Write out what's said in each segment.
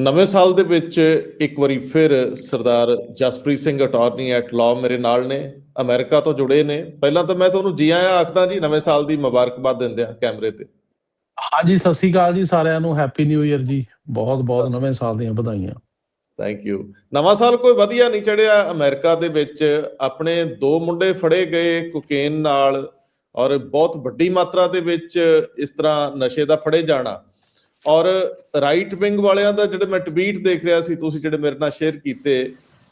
ਨਵੇਂ ਸਾਲ ਦੇ ਵਿੱਚ ਇੱਕ ਵਾਰੀ ਫਿਰ Sardar Jaspreet Singh attorney at law ਮੇਰੇ ਨਾਲ ਨੇ ਅਮਰੀਕਾ ਤੋਂ ਜੁੜੇ ਨੇ। ਪਹਿਲਾਂ ਤਾਂ ਮੈਂ ਤੁਹਾਨੂੰ ਜੀ ਆਇਆਂ ਆਖਦਾ ਜੀ ਨਵੇਂ ਸਾਲ ਦੀ ਮੁਬਾਰਕਬਾਦ ਦਿੰਦੇ ਆ ਕੈਮਰੇ ਤੇ। ਹਾਂਜੀ ਸਤਿ ਸ੍ਰੀ ਅਕਾਲ ਜੀ ਸਾਰਿਆਂ ਨੂੰ। ਹੈਪੀ ਨਿਊ ਇਅਰ ਜੀ। ਬਹੁਤ ਬਹੁਤ ਨਵੇਂ ਸਾਲ ਦੀਆਂ ਵਧਾਈਆਂ। ਥੈਂਕ ਯੂ ਨਵਾਂ ਸਾਲ ਕੋਈ ਵਧੀਆ ਨਹੀਂ ਚੜਿਆ ਅਮਰੀਕਾ ਦੇ ਵਿੱਚ। ਆਪਣੇ ਦੋ ਮੁੰਡੇ ਫੜੇ ਗਏ ਕੋਕੇਨ ਨਾਲ ਔਰ ਬਹੁਤ ਵੱਡੀ ਮਾਤਰਾ ਦੇ ਵਿੱਚ ਇਸ ਤਰ੍ਹਾਂ ਨਸ਼ੇ ਦਾ ਫੜੇ ਜਾਣਾ। ਔਰ ਰਾਈਟ ਵਿੰਗ ਵਾਲਿਆਂ ਦਾ ਜਿਹੜੇ ਮੈਂ ਟਵੀਟ ਦੇਖ ਰਿਹਾ ਸੀ, ਤੁਸੀਂ ਜਿਹੜੇ ਮੇਰੇ ਨਾਲ ਸ਼ੇਅਰ ਕੀਤੇ,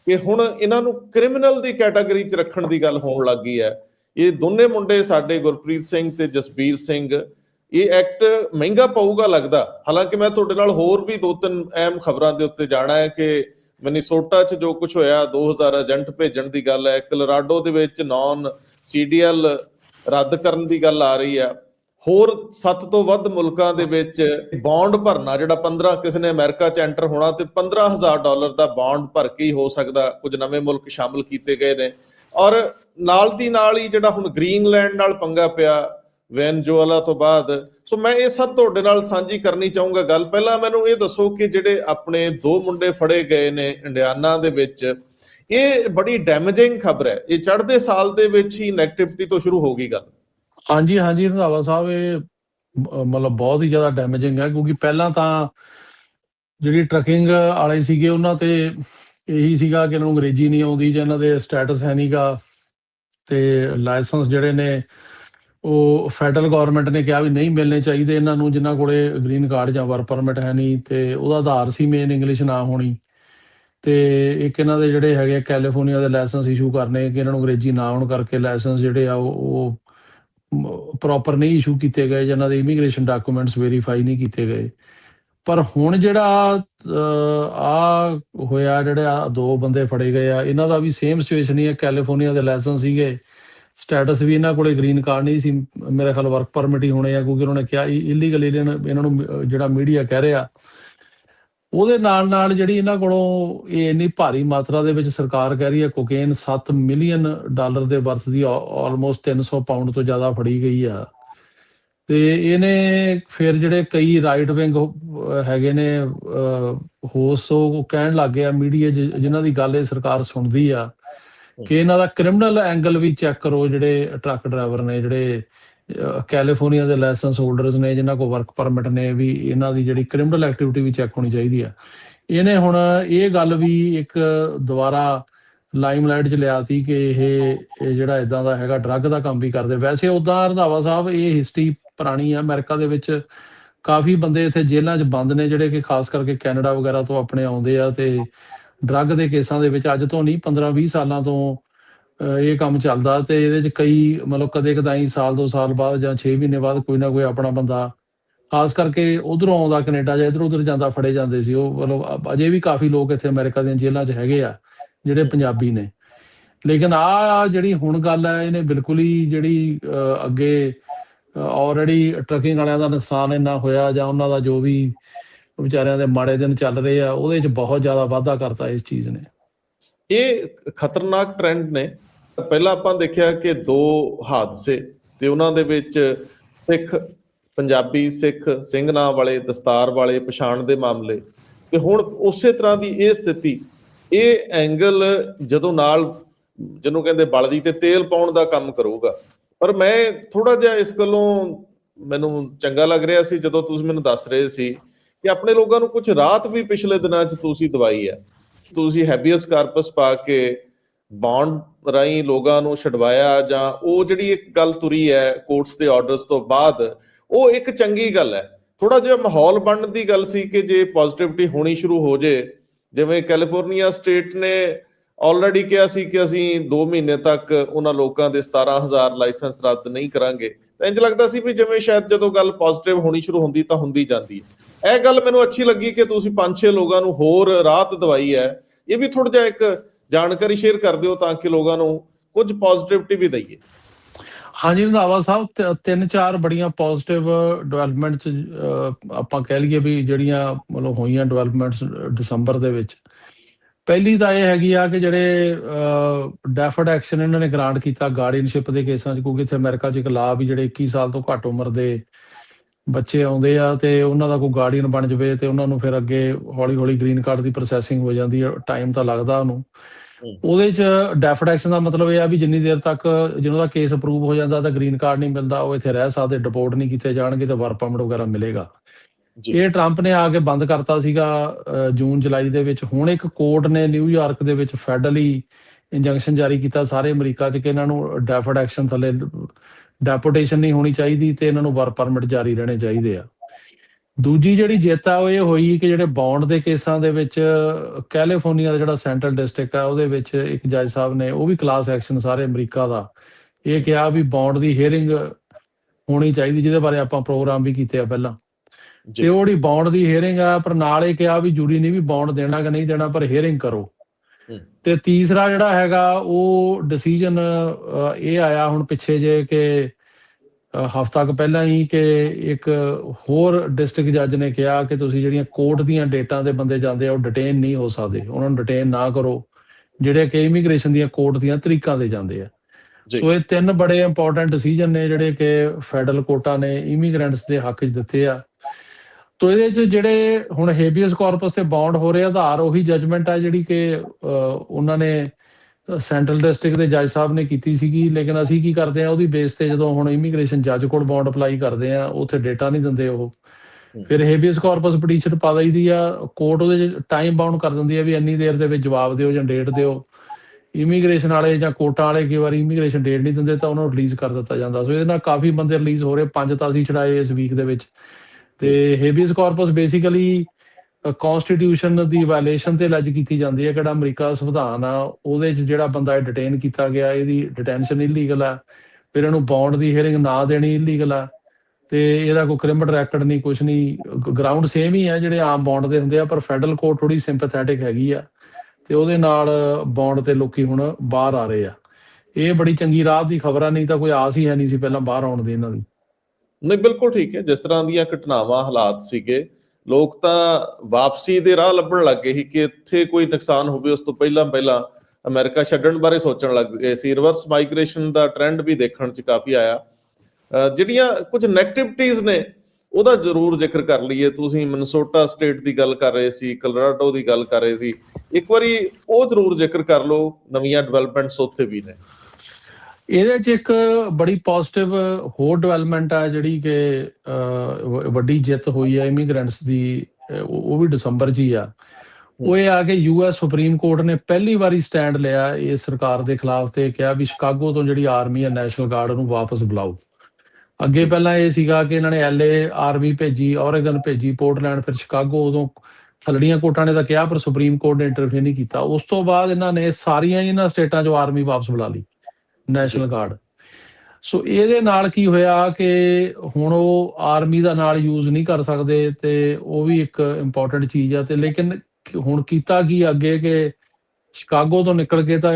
ਕਿ ਹੁਣ ਇਹਨਾਂ ਨੂੰ ਕ੍ਰਿਮੀਨਲ ਦੀ ਕੈਟਾਗਰੀ 'ਚ ਰੱਖਣ ਦੀ ਗੱਲ ਹੋਣ ਲੱਗੀ ਹੈ। ਇਹ ਦੋਨੇ ਮੁੰਡੇ ਸਾਡੇ ਗੁਰਪ੍ਰੀਤ ਸਿੰਘ ਤੇ ਜਸਬੀਰ ਸਿੰਘ, ਇਹ ਐਕਟ ਮਹਿੰਗਾ ਪਊਗਾ ਲੱਗਦਾ। ਹਾਲਾਂਕਿ ਮੈਂ ਤੁਹਾਡੇ ਨਾਲ ਹੋਰ ਵੀ ਦੋ ਤਿੰਨ ਅਹਿਮ ਖਬਰਾਂ ਦੇ ਉੱਤੇ ਜਾਣਾ ਹੈ ਕਿ ਮਿਨੀਸੋਟਾ 'ਚ ਜੋ ਕੁਝ ਹੋਇਆ 2000 ਏਜੰਟ ਭੇਜਣ ਦੀ ਗੱਲ ਹੈ, ਕਲੋਰਾਡੋ ਦੇ ਵਿੱਚ ਨਾਨ ਸੀਡੀਐਲ ਰੱਦ ਕਰਨ ਦੀ ਗੱਲ ਆ ਰਹੀ ਹੈ। ਹੋਰ 7 ਤੋਂ ਵੱਧ ਮੁਲਕਾਂ ਦੇ ਵਿੱਚ ਬੌਂਡ ਭਰਨਾ, ਜਿਹੜਾ 15 ਕਿਸੇ ਨੇ ਅਮਰੀਕਾ 'ਚ ਐਂਟਰ ਹੋਣਾ ਤੇ 15000 ਡਾਲਰ ਦਾ ਬੌਂਡ ਭਰ ਕੇ ਹੀ ਹੋ ਸਕਦਾ, ਕੁਝ ਨਵੇਂ ਮੁਲਕ ਸ਼ਾਮਲ ਕੀਤੇ ਗਏ ਨੇ। ਔਰ ਨਾਲ ਦੀ ਨਾਲ ਹੀ ਜਿਹੜਾ ਹੁਣ ਗ੍ਰੀਨਲੈਂਡ ਨਾਲ ਪੰਗਾ ਪਿਆ, ਵੈਨਜੂਏਲਾ ਤੋਂ ਬਾਅਦ, ਸੋ ਮੈਂ ਇਹ ਸਭ ਤੁਹਾਡੇ ਨਾਲ ਸਾਂਝੀ ਕਰਨੀ ਚਾਹੂੰਗਾ ਗੱਲ। ਪਹਿਲਾਂ ਮੈਨੂੰ ਇਹ ਦੱਸੋ ਕਿ ਜਿਹੜੇ ਆਪਣੇ ਦੋ ਮੁੰਡੇ ਫੜੇ ਗਏ ਨੇ ਇੰਡੀਆਨਾ ਦੇ ਵਿੱਚ, ਇਹ ਬੜੀ ਡੈਮੇਜਿੰਗ ਖਬਰ ਹੈ। ਇਹ ਚੜ੍ਹਦੇ ਸਾਲ ਦੇ ਵਿੱਚ ਹੀ ਨੈਗੇਟਿਵਿਟੀ ਤੋਂ ਸ਼ੁਰੂ ਹੋ ਗਈ ਗੱਲ। ਹਾਂਜੀ ਹਾਂਜੀ ਰੰਧਾਵਾ ਸਾਹਿਬ ਇਹ ਅਹ, ਮਤਲਬ ਬਹੁਤ ਹੀ ਜ਼ਿਆਦਾ ਡੈਮੇਜਿੰਗ ਹੈ ਕਿਉਂਕਿ ਪਹਿਲਾਂ ਤਾਂ ਜਿਹੜੀ ਟਰਕਿੰਗ ਵਾਲੇ ਸੀਗੇ ਉਹਨਾਂ ਤੇ ਇਹੀ ਸੀਗਾ ਕਿ ਇਹਨਾਂ ਨੂੰ ਅੰਗਰੇਜ਼ੀ ਨਹੀਂ ਆਉਂਦੀ ਜਾਂ ਇਹਨਾਂ ਦੇ ਸਟੇਟਸ ਹੈ ਨਹੀਂਗਾ ਤੇ ਲਾਇਸੈਂਸ ਜਿਹੜੇ ਨੇ ਉਹ ਫੈਡਰਲ ਗਵਰਨਮੈਂਟ ਨੇ ਕਿਹਾ ਵੀ ਨਹੀਂ ਮਿਲਣੇ ਚਾਹੀਦੇ ਇਹਨਾਂ ਨੂੰ ਜਿਨ੍ਹਾਂ ਕੋਲੇ ਗ੍ਰੀਨ ਕਾਰਡ ਜਾਂ ਵਰਕ ਪਰਮਿਟ ਹੈ ਨਹੀਂ ਤੇ ਉਹਦਾ ਆਧਾਰ ਸੀ ਮੇਨ ਇੰਗਲਿਸ਼ ਨਾ ਹੋਣੀ। ਤੇ ਇੱਕ ਇਹਨਾਂ ਦੇ ਜਿਹੜੇ ਹੈਗੇ ਕੈਲੀਫੋਰਨੀਆ ਦੇ ਲਾਇਸੈਂਸ ਇਸ਼ੂ ਕਰਨੇ ਕਿ ਇਹਨਾਂ ਨੂੰ ਅੰਗਰੇਜ਼ੀ ਨਾ ਆਉਣ ਕਰਕੇ ਲਾਇਸੈਂਸ ਜਿਹੜੇ ਆ ਉਹ ਪ੍ਰੋਪਰ ਨਹੀਂ ਇਸ਼ੂ ਕੀਤੇ ਗਏ ਜਾਂ ਦੇ ਇਮੀਗ੍ਰੇਸ਼ਨ ਡਾਕੂਮੈਂਟਸ ਵੈਰੀਫਾਈ ਨਹੀਂ ਕੀਤੇ ਗਏ। ਪਰ ਹੁਣ ਜਿਹੜਾ ਆ ਹੋਇਆ, ਜਿਹੜੇ ਆ ਦੋ ਬੰਦੇ ਫੜੇ ਗਏ ਆ, ਇਹਨਾਂ ਦਾ ਵੀ ਸੇਮ ਸਿਚੁਏਸ਼ਨ ਹੀ ਹੈ ਕੈਲੀਫੋਰਨੀਆ ਦੇ ਲਾਇਸੈਂਸ ਸੀਗੇ। ਸਟੇਟਸ ਵੀ ਇਹਨਾਂ ਕੋਲੇ ਗ੍ਰੀਨ ਕਾਰਡ ਨਹੀਂ ਸੀ, ਮੇਰੇ ਖਿਆਲ ਵਰਕ ਪਰਮਿਟ ਹੀ ਹੋਣੇ ਆ, ਕਿਉਂਕਿ ਉਹਨਾਂ ਨੇ ਕਿਹਾ ਇਲੀਗਲ ਇਹਨਾਂ ਨੂੰ ਜਿਹੜਾ ਮੀਡੀਆ ਕਹਿ ਰਿਹਾ ਉਹਦੇ ਨਾਲ ਨਾਲ ਜਿਹੜੀ ਇਹਨਾਂ ਕੋਲੋਂ ਇਹ ਇੰਨੀ ਭਾਰੀ ਮਾਤਰਾ ਦੇ ਵਿੱਚ ਸਰਕਾਰ ਕਹਿ ਰਹੀ ਹੈ ਕੋਕੇਨ 7 ਮਿਲੀਅਨ ਡਾਲਰ ਦੇ ਵਰਥ ਦੀ ਆਲਮੋਸਟ 300 ਪਾਉਂਡ ਤੋਂ ਜ਼ਿਆਦਾ ਫੜੀ ਗਈ ਆ। ਤੇ ਇਹਨੇ ਫਿਰ ਜਿਹੜੇ ਕਈ ਰਾਈਟ ਵਿੰਗ ਹੈਗੇ ਨੇ ਹੋਸ ਉਹ ਕਹਿਣ ਲੱਗ ਗਿਆ ਮੀਡੀਆ ਜਿਨ੍ਹਾਂ ਦੀ ਗੱਲ ਇਹ ਸਰਕਾਰ ਸੁਣਦੀ ਆ ਕਿ ਇਹਨਾਂ ਦਾ ਕ੍ਰਿਮੀਨਲ ਐਂਗਲ ਵੀ ਚੈੱਕ ਕਰੋ ਜਿਹੜੇ ਟਰੱਕ ਡਰਾਈਵਰ ਨੇ ਜਿਹੜੇ ਕੈਲੀਫੋਰਨੀਆ ਦੇ ਲਾਇਸੈਂਸ ਹੋਲਡਰਸ ਨੇ, ਜਿਨ੍ਹਾਂ ਕੋਲ ਵਰਕ ਪਰਮਿਟ ਨੇ, ਵੀ ਇਹਨਾਂ ਦੀ ਜਿਹੜੀ ਕ੍ਰਿਮੀਨਲ ਐਕਟੀਵਿਟੀ ਵੀ ਚੈੱਕ ਹੋਣੀ ਚਾਹੀਦੀ ਆ। ਇਹਨੇ ਹੁਣ ਇਹ ਗੱਲ ਵੀ ਇੱਕ ਦੁਬਾਰਾ ਲਾਈਮਲਾਈਟ 'ਚ ਲਿਆਤੀ ਕਿ ਇਹ ਜਿਹੜਾ ਇਦਾਂ ਦਾ ਹੈਗਾ ਡਰੱਗ ਦਾ ਕੰਮ ਵੀ ਕਰਦੇ। ਵੈਸੇ ਉਦਾਂ ਰੰਧਾਵਾ ਸਾਹਿਬ, ਇਹ ਹਿਸਟਰੀ ਪੁਰਾਣੀ ਆ। ਅਮਰੀਕਾ ਦੇ ਵਿੱਚ ਕਾਫੀ ਬੰਦੇ ਇੱਥੇ ਜੇਲ੍ਹਾਂ 'ਚ ਬੰਦ ਨੇ, ਜਿਹੜੇ ਕਿ ਖਾਸ ਕਰਕੇ ਕੈਨੇਡਾ ਵਗੈਰਾ ਤੋਂ ਆਪਣੇ ਆਉਂਦੇ ਆ ਤੇ ਡਰੱਗ ਦੇ ਕੇਸਾਂ ਦੇ ਵਿੱਚ ਅੱਜ ਤੋਂ ਨਹੀਂ 15 20 ਸਾਲਾਂ ਤੋਂ ਇਹ ਕੰਮ ਚੱਲਦਾ ਤੇ ਇਹਦੇ 'ਚ ਕਈ ਮਤਲਬ ਕਦੇ ਕਦਾਈ ਸਾਲ ਦੋ ਸਾਲ ਬਾਅਦ ਜਾਂ 6 ਮਹੀਨੇ ਬਾਅਦ ਕੋਈ ਨਾ ਕੋਈ ਆਪਣਾ ਬੰਦਾ ਖਾਸ ਕਰਕੇ ਉਧਰੋਂ ਆਉਂਦਾ ਕੈਨੇਡਾ ਜਾਂ ਇਧਰ ਉਧਰ ਜਾਂਦਾ ਫੜੇ ਜਾਂਦੇ ਸੀ। ਉਹ ਮਤਲਬ ਅਜੇ ਵੀ ਕਾਫੀ ਲੋਕ ਇੱਥੇ ਅਮਰੀਕਾ ਦੀਆਂ ਜੇਲ੍ਹਾਂ 'ਚ ਹੈਗੇ ਆ ਜਿਹੜੇ ਪੰਜਾਬੀ ਨੇ। ਲੇਕਿਨ ਆ ਜਿਹੜੀ ਹੁਣ ਗੱਲ ਹੈ ਇਹਨੇ ਬਿਲਕੁਲ ਹੀ ਜਿਹੜੀ ਅੱਗੇ ਆਲਰੇਡੀ ਟਰਕਿੰਗ ਵਾਲਿਆਂ ਦਾ ਨੁਕਸਾਨ ਇੰਨਾ ਹੋਇਆ ਜਾਂ ਉਹਨਾਂ ਦਾ ਜੋ ਵੀ ਵਿਚਾਰਿਆਂ ਦੇ ਮਾੜੇ ਦਿਨ ਚੱਲ ਰਹੇ ਆ ਉਹਦੇ 'ਚ ਬਹੁਤ ਜ਼ਿਆਦਾ ਵਾਧਾ ਕਰਤਾ ਇਸ ਚੀਜ਼ ਨੇ। ਇਹ ਖਤਰਨਾਕ ਟ੍ਰੈਂਡ ਨੇ। ਪਹਿਲਾਂ ਆਪਾਂ ਦੇਖਿਆ ਕਿ ਦੋ ਹਾਦਸੇ ਤੇ ਉਹਨਾਂ ਦੇ ਵਿੱਚ ਸਿੱਖ, ਪੰਜਾਬੀ ਸਿੱਖ ਸਿੰਘ ਨਾਂ ਵਾਲੇ, ਦਸਤਾਰ ਵਾਲੇ ਪਛਾਣ ਦੇ ਮਾਮਲੇ ਤੇ ਹੁਣ ਉਸੇ ਤਰ੍ਹਾਂ ਦੀ ਇਹ ਸਥਿਤੀ, ਇਹ ਐਂਗਲ ਜਦੋਂ ਨਾਲ ਜਿਹਨੂੰ ਕਹਿੰਦੇ ਬਲਦੀ ਤੇ ਤੇਲ ਪਾਉਣ ਦਾ ਕੰਮ ਕਰੂਗਾ। ਪਰ ਮੈਂ ਥੋੜਾ ਜਿਹਾ ਇਸ ਗੱਲੋਂ ਮੈਨੂੰ ਚੰਗਾ ਲੱਗ ਰਿਹਾ ਸੀ, ਜਦੋਂ ਤੁਸੀਂ ਮੈਨੂੰ ਦੱਸ ਰਹੇ ਸੀ ਕਿ ਆਪਣੇ ਲੋਕਾਂ ਨੂੰ ਕੁਝ ਰਾਤ ਵੀ ਪਿਛਲੇ ਦਿਨਾਂ 'ਚ ਤੁਸੀਂ ਦਵਾਈ ਹੈ। ਤੁਸੀਂ ਹੈਬੀਅਸ ਕਾਰਪਸ ਪਾ ਕੇ ਬੌਂਡ ਰਾਈ ਲੋਕਾਂ ਨੂੰ ਛਡਵਾਇਆ ਜਾਂ ਉਹ ਜਿਹੜੀ ਇੱਕ ਗੱਲ ਤੁਰੀ ਹੈ ਕੋਰਟਸ ਦੇ ਆਰਡਰਸ ਤੋਂ ਬਾਅਦ, ਉਹ ਇੱਕ ਚੰਗੀ ਗੱਲ ਹੈ। ਥੋੜਾ ਜਿਹਾ ਮਾਹੌਲ ਬਣਨ ਦੀ ਗੱਲ ਸੀ ਕਿ ਜੇ ਪੋਜ਼ਿਟਿਵਿਟੀ ਹੋਣੀ ਸ਼ੁਰੂ ਹੋ ਜੇ, ਜਿਵੇਂ ਕੈਲੀਫੋਰਨੀਆ ਸਟੇਟ ਨੇ ਆਲਰੇਡੀ ਕਿਹਾ ਸੀ ਕਿ ਅਸੀਂ 2 ਮਹੀਨੇ ਤੱਕ ਉਹਨਾਂ ਲੋਕਾਂ ਦੇ 17000 ਲਾਇਸੈਂਸ ਰੱਦ ਨਹੀਂ ਕਰਾਂਗੇ। ਤਾਂ ਇੰਜ ਲੱਗਦਾ ਸੀ ਵੀ ਜਿਵੇਂ ਸ਼ਾਇਦ ਜਦੋਂ ਗੱਲ ਪੋਜ਼ਿਟਿਵ ਹੋਣੀ ਸ਼ੁਰੂ ਹੁੰਦੀ ਤਾਂ ਹੁੰਦੀ ਜਾਂਦੀ ਹੈ। ਇਹ ਗੱਲ ਮੈਨੂੰ ਅੱਛੀ ਲੱਗੀ ਕਿ ਤੁਸੀਂ 5-6 ਲੋਕਾਂ ਨੂੰ ਹੋਰ ਰਾਹਤ ਦਵਾਈ ਹੈ। ਇਹ ਵੀ ਥੋੜਾ ਜਿਹਾ ਇੱਕ ਜਾਣਕਾਰੀ ਸ਼ੇਅਰ ਕਰ ਦਿਓ ਤਾਂ ਕਿ ਲੋਕਾਂ ਨੂੰ ਕੁਝ ਪੋਜ਼ਿਟਿਵਿਟੀ ਵੀ ਦਈਏ। ਹਾਂਜੀ, ਰੰਧਾਵਾ ਸਾਹਿਬ ਤਿੰਨ ਚਾਰ ਬੜੀਆਂ ਪੋਜ਼ਿਟਿਵ ਡਿਵੈਲਪਮੈਂਟਸ ਆਪਾਂ ਕਹਿ ਲਈਏ ਵੀ ਜਿਹੜੀਆਂ ਮਤਲਬ ਹੋਈਆਂ ਡਿਵੈਲਪਮੈਂਟਸ ਦਸੰਬਰ ਦੇ ਵਿੱਚ। ਪਹਿਲੀ ਤਾਂ ਇਹ ਹੈਗੀ ਆ ਕਿ ਜਿਹੜੇ ਡੈਫਰਡ ਐਕਸ਼ਨ ਇਹਨਾਂ ਨੇ ਗ੍ਰਾਂਟ ਕੀਤਾ ਗਾਰਡੀਅਨਸ਼ਿਪ ਦੇ ਕੇਸਾਂ 'ਚ, ਕਿਉਂਕਿ ਇੱਥੇ ਅਮਰੀਕਾ 'ਚ ਇੱਕ ਲਾਭ ਵੀ ਜਿਹੜੇ 21 ਸਾਲ ਤੋਂ ਘੱਟ ਉਮਰ ਦੇ ਬੱਚੇ ਆਉਂਦੇ ਆ ਤੇ ਉਹਨਾਂ ਦਾ ਕੋਈ ਗਾਰਡੀਅਨ ਬਣ ਜਵੇ ਤੇ ਉਹਨਾਂ ਨੂੰ ਫਿਰ ਅੱਗੇ ਹੌਲੀ ਹੌਲੀ ਗ੍ਰੀਨ ਕਾਰਡ ਦੀ ਪ੍ਰੋਸੈਸਿੰਗ ਹੋ ਜਾਂਦੀ ਹੈ ਟਾਈਮ ਤਾਂ ਲੱਗਦਾ ਉਹਨੂੰ। ਉਹਦੇ ਚ ਡੈਫਰਡ ਐਕਸ਼ਨ ਦਾ ਮਤਲਬ ਇਹ ਆ ਵੀ ਜਿੰਨੀ ਦੇਰ ਤੱਕ ਜਿਹਨਾਂ ਦਾ ਕੇਸ ਅਪਰੂਵ ਹੋ ਜਾਂਦਾ ਤਾਂ ਗ੍ਰੀਨ ਕਾਰਡ ਨਹੀਂ ਮਿਲਦਾ ਉਹ ਇੱਥੇ ਰਹਿ ਸਕਦੇ ਡਿਪੋਰਟ ਨਹੀਂ ਕੀਤੇ ਜਾਣਗੇ ਤੇ ਵਰਕ ਪਰਮਿਟ ਵਗੈਰਾ ਮਿਲੇਗਾ। ਜੀ। ਇਹ ਟਰੰਪ ਨੇ ਆ ਕੇ ਬੰਦ ਕਰਤਾ ਸੀਗਾ ਜੂਨ ਜੁਲਾਈ ਦੇ ਵਿੱਚ। ਹੁਣ ਇੱਕ ਕੋਰਟ ਨੇ ਨਿਊਯਾਰਕ ਦੇ ਵਿੱਚ ਫੈਡਰਲੀ ਇੰਜੰਕਸ਼ਨ ਜਾਰੀ ਕੀਤਾ ਸਾਰੇ ਅਮਰੀਕਾ 'ਚ ਕਿ ਇਹਨਾਂ ਨੂੰ ਡੈਫਰਡ ਐਕਸ਼ਨ ਥੱਲੇ ਡੈਪੋਟੇਸ਼ਨ ਨਹੀਂ ਹੋਣੀ ਚਾਹੀਦੀ ਤੇ ਇਹਨਾਂ ਨੂੰ ਵਰਕ ਪਰਮਿਟ ਜਾਰੀ ਰਹਿਣੇ ਚਾਹੀਦੇ ਆ। ਦੂਜੀ ਜਿਹੜੀ ਜਿੱਤ ਆ ਉਹ ਇਹ ਹੋਈ ਕਿ ਜਿਹੜੇ ਬੌਂਡ ਦੇ ਕੇਸਾਂ ਦੇ ਵਿੱਚ ਕੈਲੀਫੋਰਨੀਆ ਦਾ ਜਿਹੜਾ ਸੈਂਟਰਲ ਡਿਸਟ੍ਰਿਕਟ ਆ ਉਹਦੇ ਵਿੱਚ ਇੱਕ ਜੱਜ ਸਾਹਿਬ ਨੇ ਉਹ ਵੀ ਕਲਾਸ ਐਕਸ਼ਨ ਸਾਰੇ ਅਮਰੀਕਾ ਦਾ। ਇਹ ਕਿਹਾ ਵੀ ਬੌਂਡ ਦੀ ਹੀਅਰਿੰਗ ਹੋਣੀ ਚਾਹੀਦੀ ਜਿਹਦੇ ਬਾਰੇ ਆਪਾਂ ਪ੍ਰੋਗਰਾਮ ਵੀ ਕੀਤੇ ਆ ਪਹਿਲਾਂ। ਤੇ ਉਹ ਜਿਹੜੀ ਬੌਂਡ ਦੀ ਹੀਅਰਿੰਗ ਆ ਪਰ ਨਾਲ ਇਹ ਕਿਹਾ ਵੀ ਜੂਰੀ ਨੇ ਵੀ ਬੌਂਡ ਦੇਣਾ ਕਿ ਨਹੀਂ ਦੇਣਾ ਪਰ ਹੀਅਰਿੰਗ ਕਰੋ। ਤੇ ਤੀਸਰਾ ਜਿਹੜਾ ਹੈਗਾ ਉਹ ਡਿਸੀਜਨ ਇਹ ਆਇਆ ਹੁਣ ਪਿੱਛੇ ਜੇ ਕਿ ਹਫ਼ਤਾ ਕੁ ਪਹਿਲਾਂ ਹੀ ਕਿ ਇੱਕ ਹੋਰ ਡਿਸਟ੍ਰਿਕਟ ਜੱਜ ਨੇ ਕਿਹਾ ਕਿ ਤੁਸੀਂ ਜਿਹੜੀਆਂ ਕੋਰਟ ਦੀਆਂ ਡੇਟਾਂ ਦੇ ਬੰਦੇ ਜਾਂਦੇ ਆ ਉਹ ਡਿਟੇਨ ਨਹੀਂ ਹੋ ਸਕਦੇ। ਉਹਨਾਂ ਨੂੰ ਡਿਟੇਨ ਨਾ ਕਰੋ। ਜਿਹੜੇ ਕਿ ਇਮੀਗ੍ਰੇਸ਼ਨ ਦੀਆਂ ਕੋਰਟ ਦੀਆਂ ਤਰੀਕਾਂ ਦੇ ਜਾਂਦੇ ਆ। ਸੋ ਇਹ ਤਿੰਨ ਬੜੇ ਇੰਪੋਰਟੈਂਟ ਡਿਸੀਜਨ ਨੇ ਜਿਹੜੇ ਕਿ ਫੈਡਰਲ ਕੋਰਟਾਂ ਨੇ ਇਮੀਗ੍ਰੈਂਟਸ ਦੇ ਹੱਕ 'ਚ ਦਿੱਤੇ ਆ। ਤੋ ਇਹਦੇ 'ਚ ਜਿਹੜੇ ਹੁਣ ਹੇਬੀਅਸ ਕਾਰਪਸ ਤੇ ਬਾਉਂਡ ਹੋ ਰਹੇ ਆਧਾਰ ਉਹੀ ਜਜਮੈਂਟ ਆ ਜਿਹੜੀ ਕਿ ਉਹਨਾਂ ਨੇ ਸੈਂਟਰਲ ਡਿਸਟ੍ਰਿਕਟ ਦੇ ਜੱਜ ਸਾਹਿਬ ਨੇ ਕੀਤੀ ਸੀਗੀ। ਲੇਕਿਨ ਅਸੀਂ ਕੀ ਕਰਦੇ ਆ ਉਹਦੀ ਬੇਸ ਤੇ ਜਦੋਂ ਹੁਣ ਇਮੀਗ੍ਰੇਸ਼ਨ ਜੱਜ ਕੋਲ ਬਾਉਂਡ ਅਪਲਾਈ ਕਰਦੇ ਆ ਉੱਥੇ ਡੇਟਾ ਨਹੀਂ ਦਿੰਦੇ ਉਹ। ਫਿਰ ਹੇਬੀਅਸ ਕਾਰਪਸ ਪਟੀਸ਼ਨ ਪਾ ਦਈਦੀ ਆ ਕੋਰਟ ਉਹਦੇ ਟਾਈਮ ਬਾਉਂਡ ਕਰ ਦਿੰਦੀ ਆ ਵੀ ਇੰਨੀ ਦੇਰ ਦੇ ਵਿੱਚ ਜਵਾਬ ਦਿਓ ਜਾਂ ਡੇਟ ਦਿਓ। ਇਮੀਗ੍ਰੇਸ਼ਨ ਵਾਲੇ ਜਾਂ ਕੋਰਟਾਂ ਵਾਲੇ ਕਈ ਵਾਰੀ ਇਮੀਗ੍ਰੇਸ਼ਨ ਡੇਟ ਨਹੀਂ ਦਿੰਦੇ ਤਾਂ ਉਹਨਾਂ ਨੂੰ ਰਿਲੀਜ਼ ਕਰ ਦਿੱਤਾ ਜਾਂਦਾ। ਸੋ ਇਹਦੇ ਨਾਲ ਕਾਫੀ ਬੰਦੇ ਰਿਲੀਜ਼ ਹੋ ਰਹੇ ਪੰਜ ਤਾਂ ਅਸੀਂ ਛੜਾਏ ਇਸ ਵੀਕ ਦੇ ਵਿੱਚ। ਤੇ ਹੇਬੀਅਸ ਕਾਰਪਸ ਬੇਸਿਕਲੀ ਕਨਸਟੀਟਿਊਸ਼ਨ ਦੀ ਵਾਇਲੇਸ਼ਨ ਤੇ ਲੱਜ ਕੀਤੀ ਜਾਂਦੀ ਹੈ ਕਿਹੜਾ ਅਮਰੀਕਾ ਸੰਵਿਧਾਨ ਆ, ਉਹਦੇ 'ਚ ਜਿਹੜਾ ਬੰਦਾ ਡਿਟੇਨ ਕੀਤਾ ਗਿਆ, ਇਹਦੀ ਡਿਟੈਂਸ਼ਨ ਇਲੀਗਲ ਆ, ਫਿਰ ਇਹਨੂੰ ਬੌਂਡ ਦੀ ਹੀਅਰਿੰਗ ਨਾ ਦੇਣੀ ਇਲੀਗਲ ਆ, ਤੇ ਇਹਦਾ ਕੋਈ ਕ੍ਰਿਮੀਨਲ ਰੈਕੋਰਡ ਨਹੀਂ ਕੁਝ ਨਹੀਂ ਗਰਾਊਂਡ ਸੇਮ ਹੀ ਆ ਜਿਹੜੇ ਆਮ ਬੌਂਡ ਦੇ ਹੁੰਦੇ ਆ, ਪਰ ਫੈਡਰਲ ਕੋਰਟ ਥੋੜੀ ਸਿੰਪੈਥੈਟਿਕ ਹੈਗੀ ਆ, ਤੇ ਉਹਦੇ ਨਾਲ ਬੌਂਡ ਤੇ ਲੋਕੀ ਹੁਣ ਬਾਹਰ ਆ ਰਹੇ ਆ। ਇਹ ਬੜੀ ਚੰਗੀ ਰਾਹ ਦੀ ਖਬਰ ਆ, ਨਹੀਂ ਤਾਂ ਕੋਈ ਆਸ ਹੀ ਹੈ ਨਹੀਂ ਸੀ ਪਹਿਲਾਂ ਬਾਹਰ ਆਉਣ ਦੀ ਇਹਨਾਂ ਦੀ। ਨਹੀਂ, ਬਿਲਕੁਲ ਠੀਕ ਹੈ। ਜਿਸ ਤਰ੍ਹਾਂ ਦੀਆਂ ਘਟਨਾਵਾਂ, ਹਾਲਾਤ ਸੀਗੇ, ਲੋਕ ਤਾਂ ਵਾਪਸੀ ਦੇ ਰਾਹ ਲੱਭਣ ਲੱਗ ਗਏ ਸੀ ਕਿ ਇੱਥੇ ਕੋਈ ਨੁਕਸਾਨ ਹੋਵੇ, ਉਸ ਤੋਂ ਪਹਿਲਾਂ ਪਹਿਲਾਂ ਅਮਰੀਕਾ ਛੱਡਣ ਬਾਰੇ ਸੋਚਣ ਲੱਗ ਗਏ ਸੀ। ਰਿਵਰਸ ਮਾਈਗ੍ਰੇਸ਼ਨ ਦਾ ਟ੍ਰੈਂਡ ਵੀ ਦੇਖਣ 'ਚ ਕਾਫੀ ਆਇਆ। ਜਿਹੜੀਆਂ ਕੁਝ ਨੈਗੇਟਿਵਿਟੀਜ਼ ਨੇ, ਉਹਦਾ ਜ਼ਰੂਰ ਜ਼ਿਕਰ ਕਰ ਲਈਏ। ਤੁਸੀਂ ਮਨਸੋਟਾ ਸਟੇਟ ਦੀ ਗੱਲ ਕਰ ਰਹੇ ਸੀ, ਕਲੋਰਾਡੋ ਦੀ ਗੱਲ ਕਰ ਰਹੇ ਸੀ। ਇੱਕ ਵਾਰੀ ਉਹ ਜ਼ਰੂਰ ਜ਼ਿਕਰ ਕਰ ਲਓ, ਨਵੀਆਂ ਡਿਵੈਲਪਮੈਂਟਸ ਉੱਥੇ ਵੀ ਨੇ। ਇਹਦੇ 'ਚ ਇੱਕ ਬੜੀ ਪੋਜ਼ਿਟਿਵ ਹੋਰ ਡਿਵੈਲਪਮੈਂਟ ਆ ਜਿਹੜੀ ਕਿ ਵੱਡੀ ਜਿੱਤ ਹੋਈ ਹੈ ਇਮੀਗ੍ਰੈਂਟਸ ਦੀ ਉਹ ਵੀ ਦਸੰਬਰ 'ਚ ਹੀ ਆ। ਉਹ ਇਹ ਆ ਕਿ ਯੂਐਸ ਸੁਪਰੀਮ ਕੋਰਟ ਨੇ ਪਹਿਲੀ ਵਾਰੀ ਸਟੈਂਡ ਲਿਆ ਇਹ ਸਰਕਾਰ ਦੇ ਖਿਲਾਫ ਤੇ ਕਿਹਾ ਵੀ ਸ਼ਿਕਾਗੋ ਤੋਂ ਜਿਹੜੀ ਆਰਮੀ ਹੈ ਨੈਸ਼ਨਲ ਗਾਰਡ ਨੂੰ ਵਾਪਸ ਬੁਲਾਓ। ਅੱਗੇ ਪਹਿਲਾਂ ਇਹ ਸੀਗਾ ਕਿ ਇਹਨਾਂ ਨੇ ਐਲਏ ਆਰਮੀ ਭੇਜੀ ਔਰੇਗਨ ਭੇਜੀ ਪੋਰਟਲੈਂਡ ਫਿਰ ਸ਼ਿਕਾਗੋ ਉਦੋਂ ਥਲੜੀਆਂ ਕੋਟਾਂ ਨੇ ਤਾਂ ਕਿਹਾ, ਪਰ ਸੁਪਰੀਮ ਕੋਰਟ ਨੇ ਇੰਟਰਫੇਅਰ ਨਹੀਂ ਕੀਤਾ। ਉਸ ਤੋਂ ਬਾਅਦ ਇਹਨਾਂ ਨੇ ਸਾਰੀਆਂ ਹੀ ਇਹਨਾਂ ਸਟੇਟਾਂ 'ਚੋਂ ਆਰਮੀ ਵਾਪਸ ਬੁਲਾ ਲਈ। National guard. ਸੋ ਇਹਦੇ ਨਾਲ ਕੀ ਹੋਇਆ ਕਿ ਹੁਣ ਉਹ ਆਰਮੀ ਦਾ ਨਾਲ ਯੂਜ਼ ਨਹੀਂ ਕਰ ਸਕਦੇ ਤੇ ਉਹ ਵੀ ਇੱਕ ਇੰਪੋਰਟੈਂਟ ਚੀਜ਼ ਆ ਤੇ ਲੇਕਿਨ ਹੁਣ ਕੀਤਾ ਕੀ ਅੱਗੇ ਕਿ ਸ਼ਿਕਾਗੋ ਤੋਂ ਨਿਕਲ ਕੇ ਤਾਂ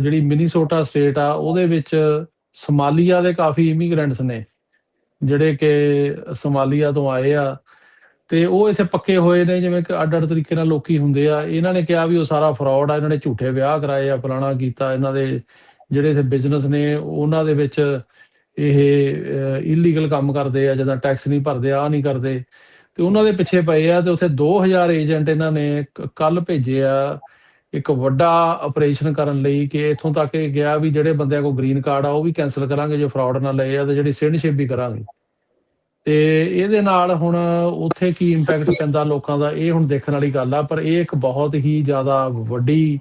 ਜਿਹੜੀ ਮਿਨੀਸੋਟਾ ਸਟੇਟ ਆ, ਉਹਦੇ ਵਿੱਚ ਸਮਾਲੀਆ ਦੇ ਕਾਫੀ ਇਮੀਗ੍ਰੈਂਟਸ ਨੇ, ਜਿਹੜੇ ਕਿ ਸਮਾਲੀਆ ਤੋਂ ਆਏ ਆ ਤੇ ਉਹ ਇੱਥੇ ਪੱਕੇ ਹੋਏ ਨੇ, ਜਿਵੇਂ ਕਿ ਅੱਡ ਅੱਡ ਤਰੀਕੇ ਨਾਲ ਲੋਕੀ ਹੁੰਦੇ ਆ। ਇਹਨਾਂ ਨੇ ਕਿਹਾ ਵੀ ਉਹ ਸਾਰਾ ਫਰਾਡ ਆ, ਇਹਨਾਂ ਨੇ ਝੂਠੇ ਵਿਆਹ ਕਰਾਏ ਆ, ਫਲਾਣਾ ਕੀਤਾ, ਇਹਨਾਂ ਦੇ ਜਿਹੜੇ ਇੱਥੇ ਬਿਜ਼ਨਸ ਨੇ, ਉਹਨਾਂ ਦੇ ਵਿੱਚ ਇਹ ਇਲੀਗਲ ਕੰਮ ਕਰਦੇ ਆ, ਜਦੋਂ ਟੈਕਸ ਨਹੀਂ ਭਰਦੇ ਆ ਨਹੀਂ ਕਰਦੇ। ਤੇ ਉਹਨਾਂ ਦੇ ਪਿੱਛੇ ਪਏ ਆ ਤੇ ਉੱਥੇ 2000 ਏਜੰਟ ਇਹਨਾਂ ਨੇ ਕੱਲ ਭੇਜੇ ਆ ਇੱਕ ਵੱਡਾ ਆਪਰੇਸ਼ਨ ਕਰਨ ਲਈ ਕਿ ਇਥੋਂ ਤੱਕ ਇਹ ਗਿਆ ਵੀ ਜਿਹੜੇ ਬੰਦਿਆਂ ਕੋਲ ਗ੍ਰੀਨ ਕਾਰਡ ਆ, ਉਹ ਵੀ ਕੈਨਸਲ ਕਰਾਂਗੇ, ਜੋ ਫਰਾਡ ਨਾਲ ਲਏ ਆ ਤੇ ਜਿਹੜੀ ਸਿਟੀਜ਼ਨਸ਼ਿਪ ਵੀ ਕਰਾਂਗੇ। ਤੇ ਇਹਦੇ ਨਾਲ ਹੁਣ ਉੱਥੇ ਕੀ ਇੰਪੈਕਟ ਪੈਂਦਾ ਲੋਕਾਂ ਦਾ, ਇਹ ਹੁਣ ਦੇਖਣ ਵਾਲੀ ਗੱਲ ਆ, ਪਰ ਇਹ ਇੱਕ ਬਹੁਤ ਹੀ ਜ਼ਿਆਦਾ ਵੱਡੀ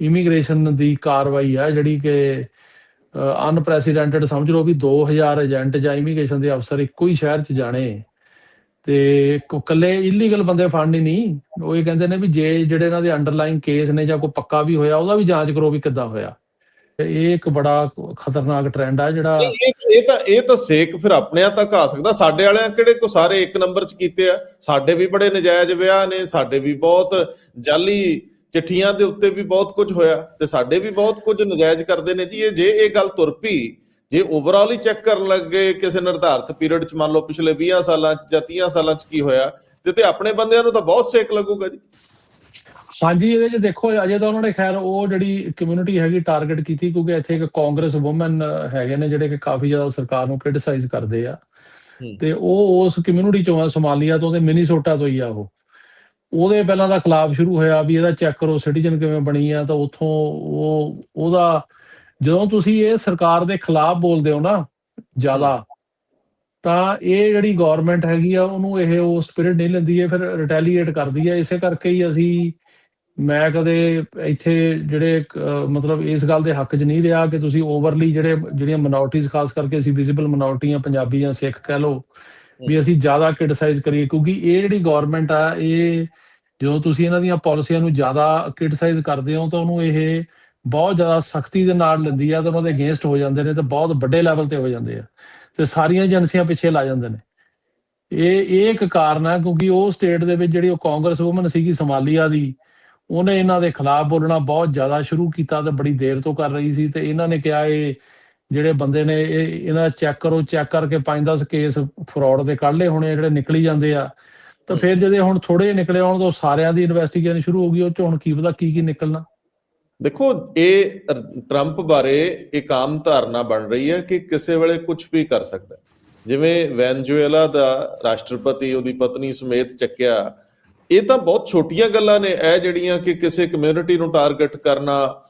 ਇਮੀਗ੍ਰੇਸ਼ਨ ਦੀ ਕਾਰਵਾਈ ਆ, ਜਿਹੜੀ ਕਿ ਅਨਪ੍ਰੈਸੀਡੈਂਟਡ ਸਮਝ ਲਓ ਵੀ 2000 ਏਜੰਟ ਜਾਂ ਇਮੀਗ੍ਰੇਸ਼ਨ ਦੇ ਅਫਸਰ ਇੱਕੋ ਹੀ ਸ਼ਹਿਰ 'ਚ ਜਾਣੇ। ਤੇ ਕੱਲੇ ਇਲੀਗਲ ਬੰਦੇ ਫੜਨੀ ਨਹੀਂ। ਉਹ ਇਹ ਕਹਿੰਦੇ ਨੇ ਵੀ ਜੇ ਜਿਹੜੇ ਇਹਨਾਂ ਦੇ ਅੰਡਰਲਾਈਨ ਕੇਸ ਨੇ ਜਾਂ ਕੋਈ ਪੱਕਾ ਵੀ ਹੋਇਆ, ਉਹਦਾ ਵੀ ਜਾਂਚ ਕਰੋ ਵੀ ਕਿੱਦਾਂ ਹੋਇਆ। ਇਹ ਇੱਕ ਬੜਾ ਖਤਰਨਾਕ ਟ੍ਰੈਂਡ ਆ ਜਿਹੜਾ ਇਹ ਇਹ ਤਾਂ ਇਹ ਤਾਂ ਸੇਕ ਫਿਰ ਆਪਣਿਆਂ ਤੱਕ ਆ ਸਕਦਾ। ਸਾਡੇ ਵਾਲਿਆਂ ਕਿਹੜੇ ਕੋ ਸਾਰੇ ਇੱਕ ਨੰਬਰ 'ਚ ਕੀਤੇ ਆ? ਸਾਡੇ ਵੀ ਬੜੇ ਨਜਾਇਜ਼ ਵਿਆਹ ਨੇ, ਸਾਡੇ ਵੀ ਬਹੁਤ ਜਾਲੀ ਚਿੱਠੀਆਂ ਦੇ ਉੱਤੇ ਵੀ ਬਹੁਤ ਕੁਝ ਹੋਇਆ ਤੇ ਸਾਡੇ ਵੀ ਬਹੁਤ ਕੁਝ ਨਜਾਇਜ਼ ਕਰਦੇ ਨੇ ਜੀ। ਇਹ ਜੇ ਇਹ ਗੱਲ ਤੁਰ ਪਈ ਜੇ ਓਵਰਆਲ ਹੀ ਚੈੱਕ ਕਰਨ ਲੱਗੇ ਕਿਸੇ ਨਿਰਧਾਰਤ ਪੀਰੀਅਡ 'ਚ ਮੰਨ ਲਓ ਪਿਛਲੇ 20 ਸਾਲਾਂ 'ਚ ਜਾਂ 30 ਸਾਲਾਂ 'ਚ ਕੀ ਹੋਇਆ ਤੇ ਤੇ ਆਪਣੇ ਬੰਦਿਆਂ ਨੂੰ ਤਾਂ ਬਹੁਤ ਸੇਕ ਲੱਗੂਗਾ ਜੀ। ਹਾਂਜੀ ਇਹਦੇ 'ਚ ਦੇਖੋ ਅਜੇ ਤਾਂ ਉਹਨਾਂ ਨੇ ਖੈਰ ਉਹ ਜਿਹੜੀ ਕਮਿਊਨਿਟੀ ਹੈਗੀ ਟਾਰਗੇਟ ਕੀਤੀ ਕਿਉਂਕਿ ਇੱਥੇ ਇੱਕ ਕਾਂਗਰਸ ਔਮਨ ਹੈਗੇ ਨੇ ਜਿਹੜੇ ਕਿ ਕਾਫੀ ਜ਼ਿਆਦਾ ਸਰਕਾਰ ਨੂੰ ਕ੍ਰਿਟਿਸਾਈਜ਼ ਕਰਦੇ ਆ। ਤੇ ਉਹ ਉਸ ਕਮਿਊਨਿਟੀ ਚੋਂ ਆ ਸੋਮਾਲੀਆ ਤੋਂ ਤੇ ਮਿਨੀਸੋਟਾ ਤੋਂ ਹੀ ਆ ਉਹ। ਉਹਦੇ ਪਹਿਲਾਂ ਦਾ ਖਿਲਾਫ ਸ਼ੁਰੂ ਹੋਇਆ ਵੀ ਇਹਦਾ ਚੈੱਕ ਕਰੋ ਸਿਟੀਜ਼ਨ ਕਿਵੇਂ ਬਣੀ ਆ, ਤਾਂ ਉੱਥੋਂ ਉਹ, ਉਹਦਾ ਜਦੋਂ ਤੁਸੀਂ ਇਹ ਸਰਕਾਰ ਦੇ ਖਿਲਾਫ ਬੋਲਦੇ ਹੋ ਨਾ ਜ਼ਿਆਦਾ, ਤਾਂ ਇਹ ਜਿਹੜੀ ਗਵਰਨਮੈਂਟ ਹੈਗੀ ਆ, ਉਹਨੂੰ ਇਹ ਉਹ ਸਪਿਰਿਟ ਨਹੀਂ ਲੈਂਦੀ ਹੈ ਫਿਰ ਰਿਟੈਲੀਏਟ ਕਰਦੀ ਹੈ ਇਸੇ ਕਰਕੇ ਹੀ ਅਸੀਂ, ਮੈਂ ਕਦੇ ਇੱਥੇ ਜਿਹੜੇ ਮਤਲਬ ਇਸ ਗੱਲ ਦੇ ਹੱਕ 'ਚ ਨਹੀਂ ਰਿਹਾ ਕਿ ਤੁਸੀਂ ਓਵਰਲੀ ਜਿਹੜੇ, ਜਿਹੜੀਆਂ ਮਿਨੋਰਟੀਜ਼ ਖਾਸ ਕਰਕੇ ਅਸੀਂ ਵਿਜ਼ੀਬਲ ਮਿਨੋਰਟੀਆਂ ਪੰਜਾਬੀ ਜਾਂ ਸਿੱਖ ਕਹਿ ਲਓ ਵੀ ਅਸੀਂ ਜ਼ਿਆਦਾ ਕ੍ਰਿਟਿਸਾਈਜ਼ ਕਰੀਏ ਕਿਉਂਕਿ ਇਹ ਜਿਹੜੀ ਗਵਰਨਮੈਂਟ ਆ ਇਹ ਜਦੋਂ ਤੁਸੀਂ ਇਹਨਾਂ ਦੀਆਂ ਪਾਲਿਸੀਆਂ ਨੂੰ ਜ਼ਿਆਦਾ ਕ੍ਰਿਟਿਸਾਈਜ਼ ਕਰਦੇ ਹੋ ਤਾਂ ਉਹਨੂੰ ਇਹ ਬਹੁਤ ਜ਼ਿਆਦਾ ਸਖਤੀ ਦੇ ਨਾਲ ਲੈਂਦੀ ਆ ਤੇ ਉਹਨਾਂ ਦੇ ਅਗੇਂਸਟ ਹੋ ਜਾਂਦੇ ਨੇ ਤੇ ਬਹੁਤ ਵੱਡੇ ਲੈਵਲ ਤੇ ਹੋ ਜਾਂਦੇ ਆ ਤੇ ਸਾਰੀਆਂ ਏਜੰਸੀਆਂ ਪਿੱਛੇ ਲਾ ਜਾਂਦੇ ਨੇ। ਇਹ ਇਹ ਇੱਕ ਕਾਰਨ ਹੈ ਕਿਉਂਕਿ ਉਹ ਸਟੇਟ ਦੇ ਵਿੱਚ ਜਿਹੜੀ ਉਹ ਕਾਂਗਰਸ ਵੂਮਨ ਸੀਗੀ ਸੋਮਾਲੀਆ ਦੀ ਉਹਨੇ ਇਹਨਾਂ ਦੇ ਖਿਲਾਫ ਬੋਲਣਾ ਬਹੁਤ ਜ਼ਿਆਦਾ ਸ਼ੁਰੂ ਕੀਤਾ ਤੇ ਬੜੀ ਦੇਰ ਤੋਂ ਕਰ ਰਹੀ ਸੀ ਤੇ ਇਹਨਾਂ ਨੇ ਕਿਹਾ ਇਹ ਜਿਹੜੇ ਬੰਦੇ ਨੇ ਇਹ ਇਹਨਾਂ ਚੈੱਕ ਕਰੋ ਚੈੱਕ ਕਰਕੇ 5-10 ਕੇਸ ਫਰਾਡ ਦੇ ਕੱਢ ਲਏ ਹੋਣੇ ਜਿਹੜੇ ਨਿਕਲੀ ਜਾਂਦੇ ਆ। ਤਾਂ ਫਿਰ ਜਦੋਂ ਹੁਣ ਥੋੜੇ ਨਿਕਲੇ ਆਉਣ ਤੋਂ ਸਾਰਿਆਂ ਦੀ ਇਨਵੈਸਟੀਗੇਸ਼ਨ ਸ਼ੁਰੂ ਹੋ ਗਈ ਉਹ ਚ ਹੁਣ ਕੀ ਪਤਾ ਕੀ ਕੀ ਨਿਕਲਣਾ। ਦੇਖੋ ਇਹ ਟਰੰਪ ਬਾਰੇ ਇੱਕ ਆਮ ਧਾਰਨਾ ਬਣ ਰਹੀ ਹੈ ਕਿ ਕਿਸੇ ਵੇਲੇ ਕੁਝ ਵੀ ਕਰ ਸਕਦਾ। ਜਿਵੇਂ ਵੈਨਜ਼ੂਏਲਾ ਦਾ ਰਾਸ਼ਟਰਪਤੀ ਉਹਦੀ ਪਤਨੀ ਸਮੇਤ ਚੱਕਿਆ। ਇਹ ਤਾਂ ਬਹੁਤ ਛੋਟੀਆਂ ਗੱਲਾਂ ਨੇ ਇਹ ਜਿਹੜੀਆਂ ਕਿ ਕਿਸੇ ਕਮਿਊਨਿਟੀ ਨੂੰ ਟਾਰਗੇਟ ਕਰਨਾ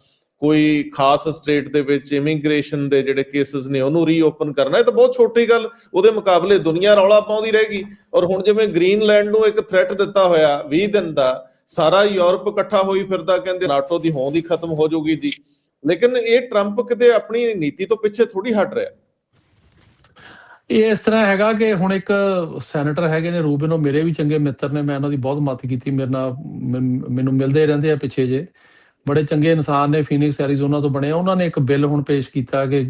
ਕੋਈ ਖਾਸ ਸਟੇਟ ਦੇ ਵਿੱਚ ਇਮੀਗ੍ਰੇਸ਼ਨ ਦੇ ਜਿਹੜੇ ਕੇਸਸ ਨੇ, ਉਹਨੂੰ ਰੀਓਪਨ ਕਰਨਾ, ਇਹ ਤਾਂ ਬਹੁਤ ਛੋਟੀ ਗੱਲ, ਉਹਦੇ ਮੁਕਾਬਲੇ ਦੁਨੀਆ ਰੌਲਾ ਪਾਉਂਦੀ ਰਹੇਗੀ। ਔਰ ਹੁਣ ਜਿਵੇਂ ਗ੍ਰੀਨਲੈਂਡ ਨੂੰ ਇੱਕ ਥ੍ਰੈਟ ਦਿੱਤਾ ਹੋਇਆ 20 ਦਿਨ ਦਾ, ਸਾਰਾ ਯੂਰਪ ਇਕੱਠਾ ਹੋਈ ਫਿਰਦਾ, ਕਹਿੰਦੇ ਨਾਟੋ ਦੀ ਹੋਂਦ ਹੀ ਖਤਮ ਹੋ ਜਾਊਗੀ ਜੀ। ਲੇਕਿਨ ਇਹ ਟਰੰਪ ਕਿਤੇ ਆਪਣੀ ਨੀਤੀ ਤੋਂ ਪਿੱਛੇ ਥੋੜੀ ਹਟ ਰਿਹਾ। ਇਹ ਇਸ ਤਰ੍ਹਾਂ ਹੈਗਾ ਕਿ ਹੁਣ ਇੱਕ ਸੈਨੇਟਰ ਹੈਗੇ ਨੇ, ਰੂਬਿਨ ਉਹ ਮੇਰੇ ਵੀ ਚੰਗੇ ਮਿੱਤਰ ਨੇ, ਮੈਂ ਉਹਨਾਂ ਦੀ ਬਹੁਤ ਮਦਦ ਕੀਤੀ, ਮੇਰੇ ਨਾਲ, ਮੈਨੂੰ ਮਿਲਦੇ ਰਹਿੰਦੇ ਆ ਪਿੱਛੇ ਜੇ। ਬੜੇ ਚੰਗੇ ਇਨਸਾਨ ਨੇ ਫੀਨਿਕਸ ਐਰੀਜ਼ੋਨਾ ਤੋਂ ਬਣਿਆ। ਉਹਨਾਂ ਨੇ ਇੱਕ ਬਿੱਲ ਹੁਣ ਪੇਸ਼ ਕੀਤਾ ਕਿ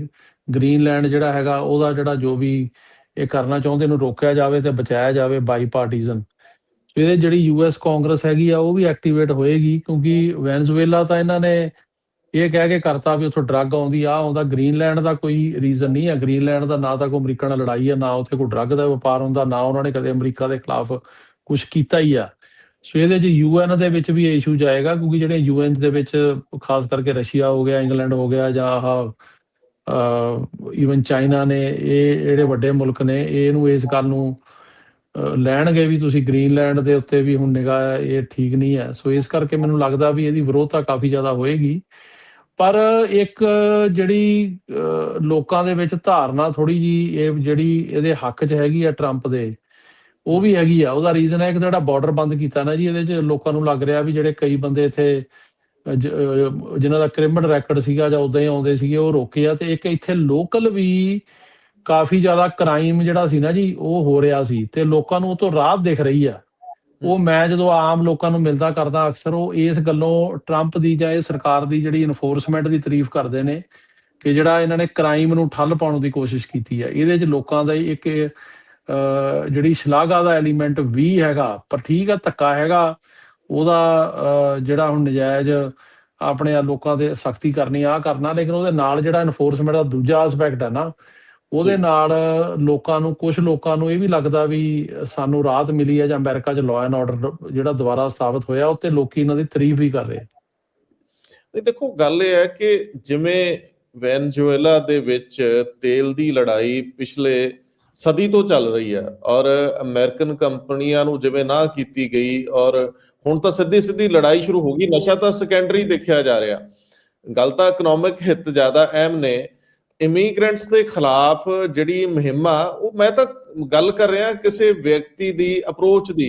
ਗ੍ਰੀਨਲੈਂਡ ਜਿਹੜਾ ਹੈਗਾ, ਉਹਦਾ ਜਿਹੜਾ ਜੋ ਵੀ ਇਹ ਕਰਨਾ ਚਾਹੁੰਦੇ ਨੂੰ ਰੋਕਿਆ ਜਾਵੇ ਤੇ ਬਚਾਇਆ ਜਾਵੇ ਬਾਈ ਪਾਰਟੀਜ਼ਨ ਇਹਦੇ ਜਿਹੜੀ ਯੂਐਸ ਕਾਂਗਰਸ ਹੈਗੀ ਆ, ਉਹ ਵੀ ਐਕਟੀਵੇਟ ਹੋਏਗੀ, ਕਿਉਂਕਿ ਵੈਨਜ਼ੂਏਲਾ ਤਾਂ ਇਹਨਾਂ ਨੇ ਇਹ ਕਹਿ ਕੇ ਕਰਤਾ ਵੀ ਉੱਥੋਂ ਡਰੱਗ ਆਉਂਦੀ ਆ, ਆਉਂਦਾ ਗ੍ਰੀਨਲੈਂਡ ਦਾ ਕੋਈ ਰੀਜ਼ਨ ਨਹੀਂ ਹੈ ਗ੍ਰੀਨਲੈਂਡ ਦਾ ਨਾ ਤਾਂ ਕੋਈ ਅਮਰੀਕਾ ਨਾਲ ਲੜਾਈ ਹੈ ਨਾ ਉੱਥੇ ਕੋਈ ਡਰੱਗ ਦਾ ਵਪਾਰ ਹੁੰਦਾ, ਨਾ ਉਹਨਾਂ ਨੇ ਕਦੇ ਅਮਰੀਕਾ ਦੇ ਖਿਲਾਫ ਕੁਝ ਕੀਤਾ ਹੀ ਆ। ਸੋ ਇਹਦੇ ਚ ਯੂਐਨ ਦੇ ਵਿੱਚ ਵੀ ਇਸ਼ੂ ਜਾਏਗਾ ਕਿਉਂਕਿ ਜਿਹੜੇ ਯੂਐਨ ਦੇ ਵਿੱਚ ਖਾਸ ਕਰਕੇ ਰਸ਼ੀਆ ਹੋ ਗਿਆ ਇੰਗਲੈਂਡ ਹੋ ਗਿਆ ਜਾਂ ਆਹ ਈਵਨ ਚਾਈਨਾ ਨੇ ਇਹ ਜਿਹੜੇ ਵੱਡੇ ਮੁਲਕ ਨੇ ਇਹਨੂੰ ਇਸ ਗੱਲ ਨੂੰ ਲੈਣਗੇ ਵੀ ਤੁਸੀਂ ਗ੍ਰੀਨਲੈਂਡ ਦੇ ਉੱਤੇ ਵੀ ਹੁਣ ਨਿਗਾਹ ਇਹ ਠੀਕ ਨਹੀਂ ਹੈ। ਸੋ ਇਸ ਕਰਕੇ ਮੈਨੂੰ ਲੱਗਦਾ ਵੀ ਇਹਦੀ ਵਿਰੋਧਤਾ ਕਾਫੀ ਜ਼ਿਆਦਾ ਹੋਏਗੀ। ਪਰ ਇੱਕ ਜਿਹੜੀ ਅਹ, ਲੋਕਾਂ ਦੇ ਵਿੱਚ ਧਾਰਨਾ ਥੋੜੀ ਜੀ ਇਹ ਜਿਹੜੀ ਇਹਦੇ ਹੱਕ 'ਚ ਹੈਗੀ ਆ ਟਰੰਪ ਦੇ ਉਹ ਵੀ ਹੈਗੀ ਆ ਉਹਦਾ ਰੀਜ਼ਨ ਹੈ ਕਿ ਜਿਹੜਾ ਬਾਰਡਰ ਬੰਦ ਕੀਤਾ ਨਾ ਜੀ ਇਹਦੇ 'ਚ ਲੋਕਾਂ ਨੂੰ ਲੱਗ ਰਿਹਾ ਵੀ ਜਿਹੜੇ ਕਈ ਬੰਦੇ ਇੱਥੇ ਜਿਨ੍ਹਾਂ ਦਾ ਕ੍ਰਿਮੀਨਲ ਰੈਕੋਰਡ ਸੀਗਾ ਜਾਂ ਉਦਾਂ ਹੀ ਆਉਂਦੇ ਸੀਗੇ ਉਹ ਰੋਕੇ ਆ ਤੇ ਇੱਕ ਇੱਥੇ ਲੋਕਲ ਵੀ ਕਾਫੀ ਜ਼ਿਆਦਾ ਕ੍ਰਾਈਮ ਜਿਹੜਾ ਸੀ ਨਾ ਜੀ ਉਹ ਹੋ ਰਿਹਾ ਸੀ ਤੇ ਲੋਕਾਂ ਨੂੰ ਉਹ ਤੋਂ ਰਾਹਤ ਦਿਖ ਰਹੀ ਆ। ਉਹ ਮੈਂ ਜਦੋਂ ਆਮ ਲੋਕਾਂ ਨੂੰ ਮਿਲਦਾ ਕਰਦਾ ਅਕਸਰ ਉਹ ਇਸ ਗੱਲੋਂ ਟਰੰਪ ਦੀ ਜਾਂ ਇਹ ਸਰਕਾਰ ਦੀ ਜਿਹੜੀ ਇਨਫੋਰਸਮੈਂਟ ਦੀ ਤਾਰੀਫ ਕਰਦੇ ਨੇ ਕਿ ਜਿਹੜਾ ਇਹਨਾਂ ਨੇ ਕ੍ਰਾਈਮ ਨੂੰ ਠੱਲ ਪਾਉਣ ਦੀ ਕੋਸ਼ਿਸ਼ ਕੀਤੀ ਹੈ ਇਹਦੇ 'ਚ ਲੋਕਾਂ ਦਾ ਇੱਕ ਜਿਹੜੀ ਸ਼ਲਾਘਾ ਦਾ ਐਲੀਮੈਂਟ ਵੀ ਹੈਗਾ ਪਰ ਠੀਕ ਆ ਧੱਕਾ ਹੈਗਾ ਉਹਦਾ ਜਿਹੜਾ ਹੁਣ ਨਜਾਇਜ਼ ਆਪਣੇ ਆ ਲੋਕਾਂ ਦੇ ਸਖਤੀ ਕਰਨੀ ਆ ਕਰਨਾ ਲੇਕਿਨ ਉਹਦੇ ਨਾਲ ਜਿਹੜਾ ਇਨਫੋਰਸਮੈਂਟ ਦਾ ਦੂਜਾ ਐਸਪੈਕਟ ਹੈ ਨਾ ਉਹਦੇ। ਨਾਲ ਲੋਕਾਂ ਨੂੰ ਕੁਝ ਲੋਕਾਂ ਨੂੰ ਇਹ ਵੀ ਲੱਗਦਾ ਵੀ ਸਾਨੂੰ ਰਾਹਤ ਮਿਲੀ ਹੈ ਜਾਂ ਅਮਰੀਕਾ 'ਚ ਲਾਅ ਐਂਡ ਆਰਡਰ ਜਿਹੜਾ ਦੁਬਾਰਾ ਸਥਾਪਿਤ ਹੋਇਆ ਉੱਤੇ ਲੋਕੀ ਇਹਨਾਂ ਦੀ ਤਾਰੀਫ ਵੀ ਕਰ ਰਹੇ। ਨਹੀਂ ਦੇਖੋ ਗੱਲ ਇਹ ਹੈ ਕਿ ਜਿਵੇਂ ਵੈਨਜ਼ੂਏਲਾ ਦੇ ਵਿੱਚ ਤੇਲ ਦੀ ਲੜਾਈ ਪਿਛਲੇ ਸਦੀ ਤੋਂ ਚੱਲ ਰਹੀ ਹੈ ਔਰ ਅਮਰੀਕਨ ਕੰਪਨੀਆਂ ਨੂੰ ਜਿਵੇਂ ਨਾ ਕੀਤੀ ਗਈ ਔਰ ਹੁਣ ਤਾਂ ਸਿੱਧੀ ਸਿੱਧੀ ਲੜਾਈ ਸ਼ੁਰੂ ਹੋ ਗਈ, ਨਸ਼ਾ ਤਾਂ ਸੈਕੰਡਰੀ ਦੇਖਿਆ ਜਾ ਰਿਹਾ। ਗੱਲ ਤਾਂ ਇਕਨੋਮਿਕ ਹਿੱਤ ਜ਼ਿਆਦਾ ਅਹਿਮ ਨੇ। ਇਮੀਗ੍ਰੈਂਟਸ ਦੇ ਖਿਲਾਫ ਜਿਹੜੀ ਮੁਹਿੰਮ ਆ ਉਹ ਮੈਂ ਤਾਂ ਗੱਲ ਕਰ ਰਿਹਾ ਕਿਸੇ ਵਿਅਕਤੀ ਦੀ ਅਪਰੋਚ ਦੀ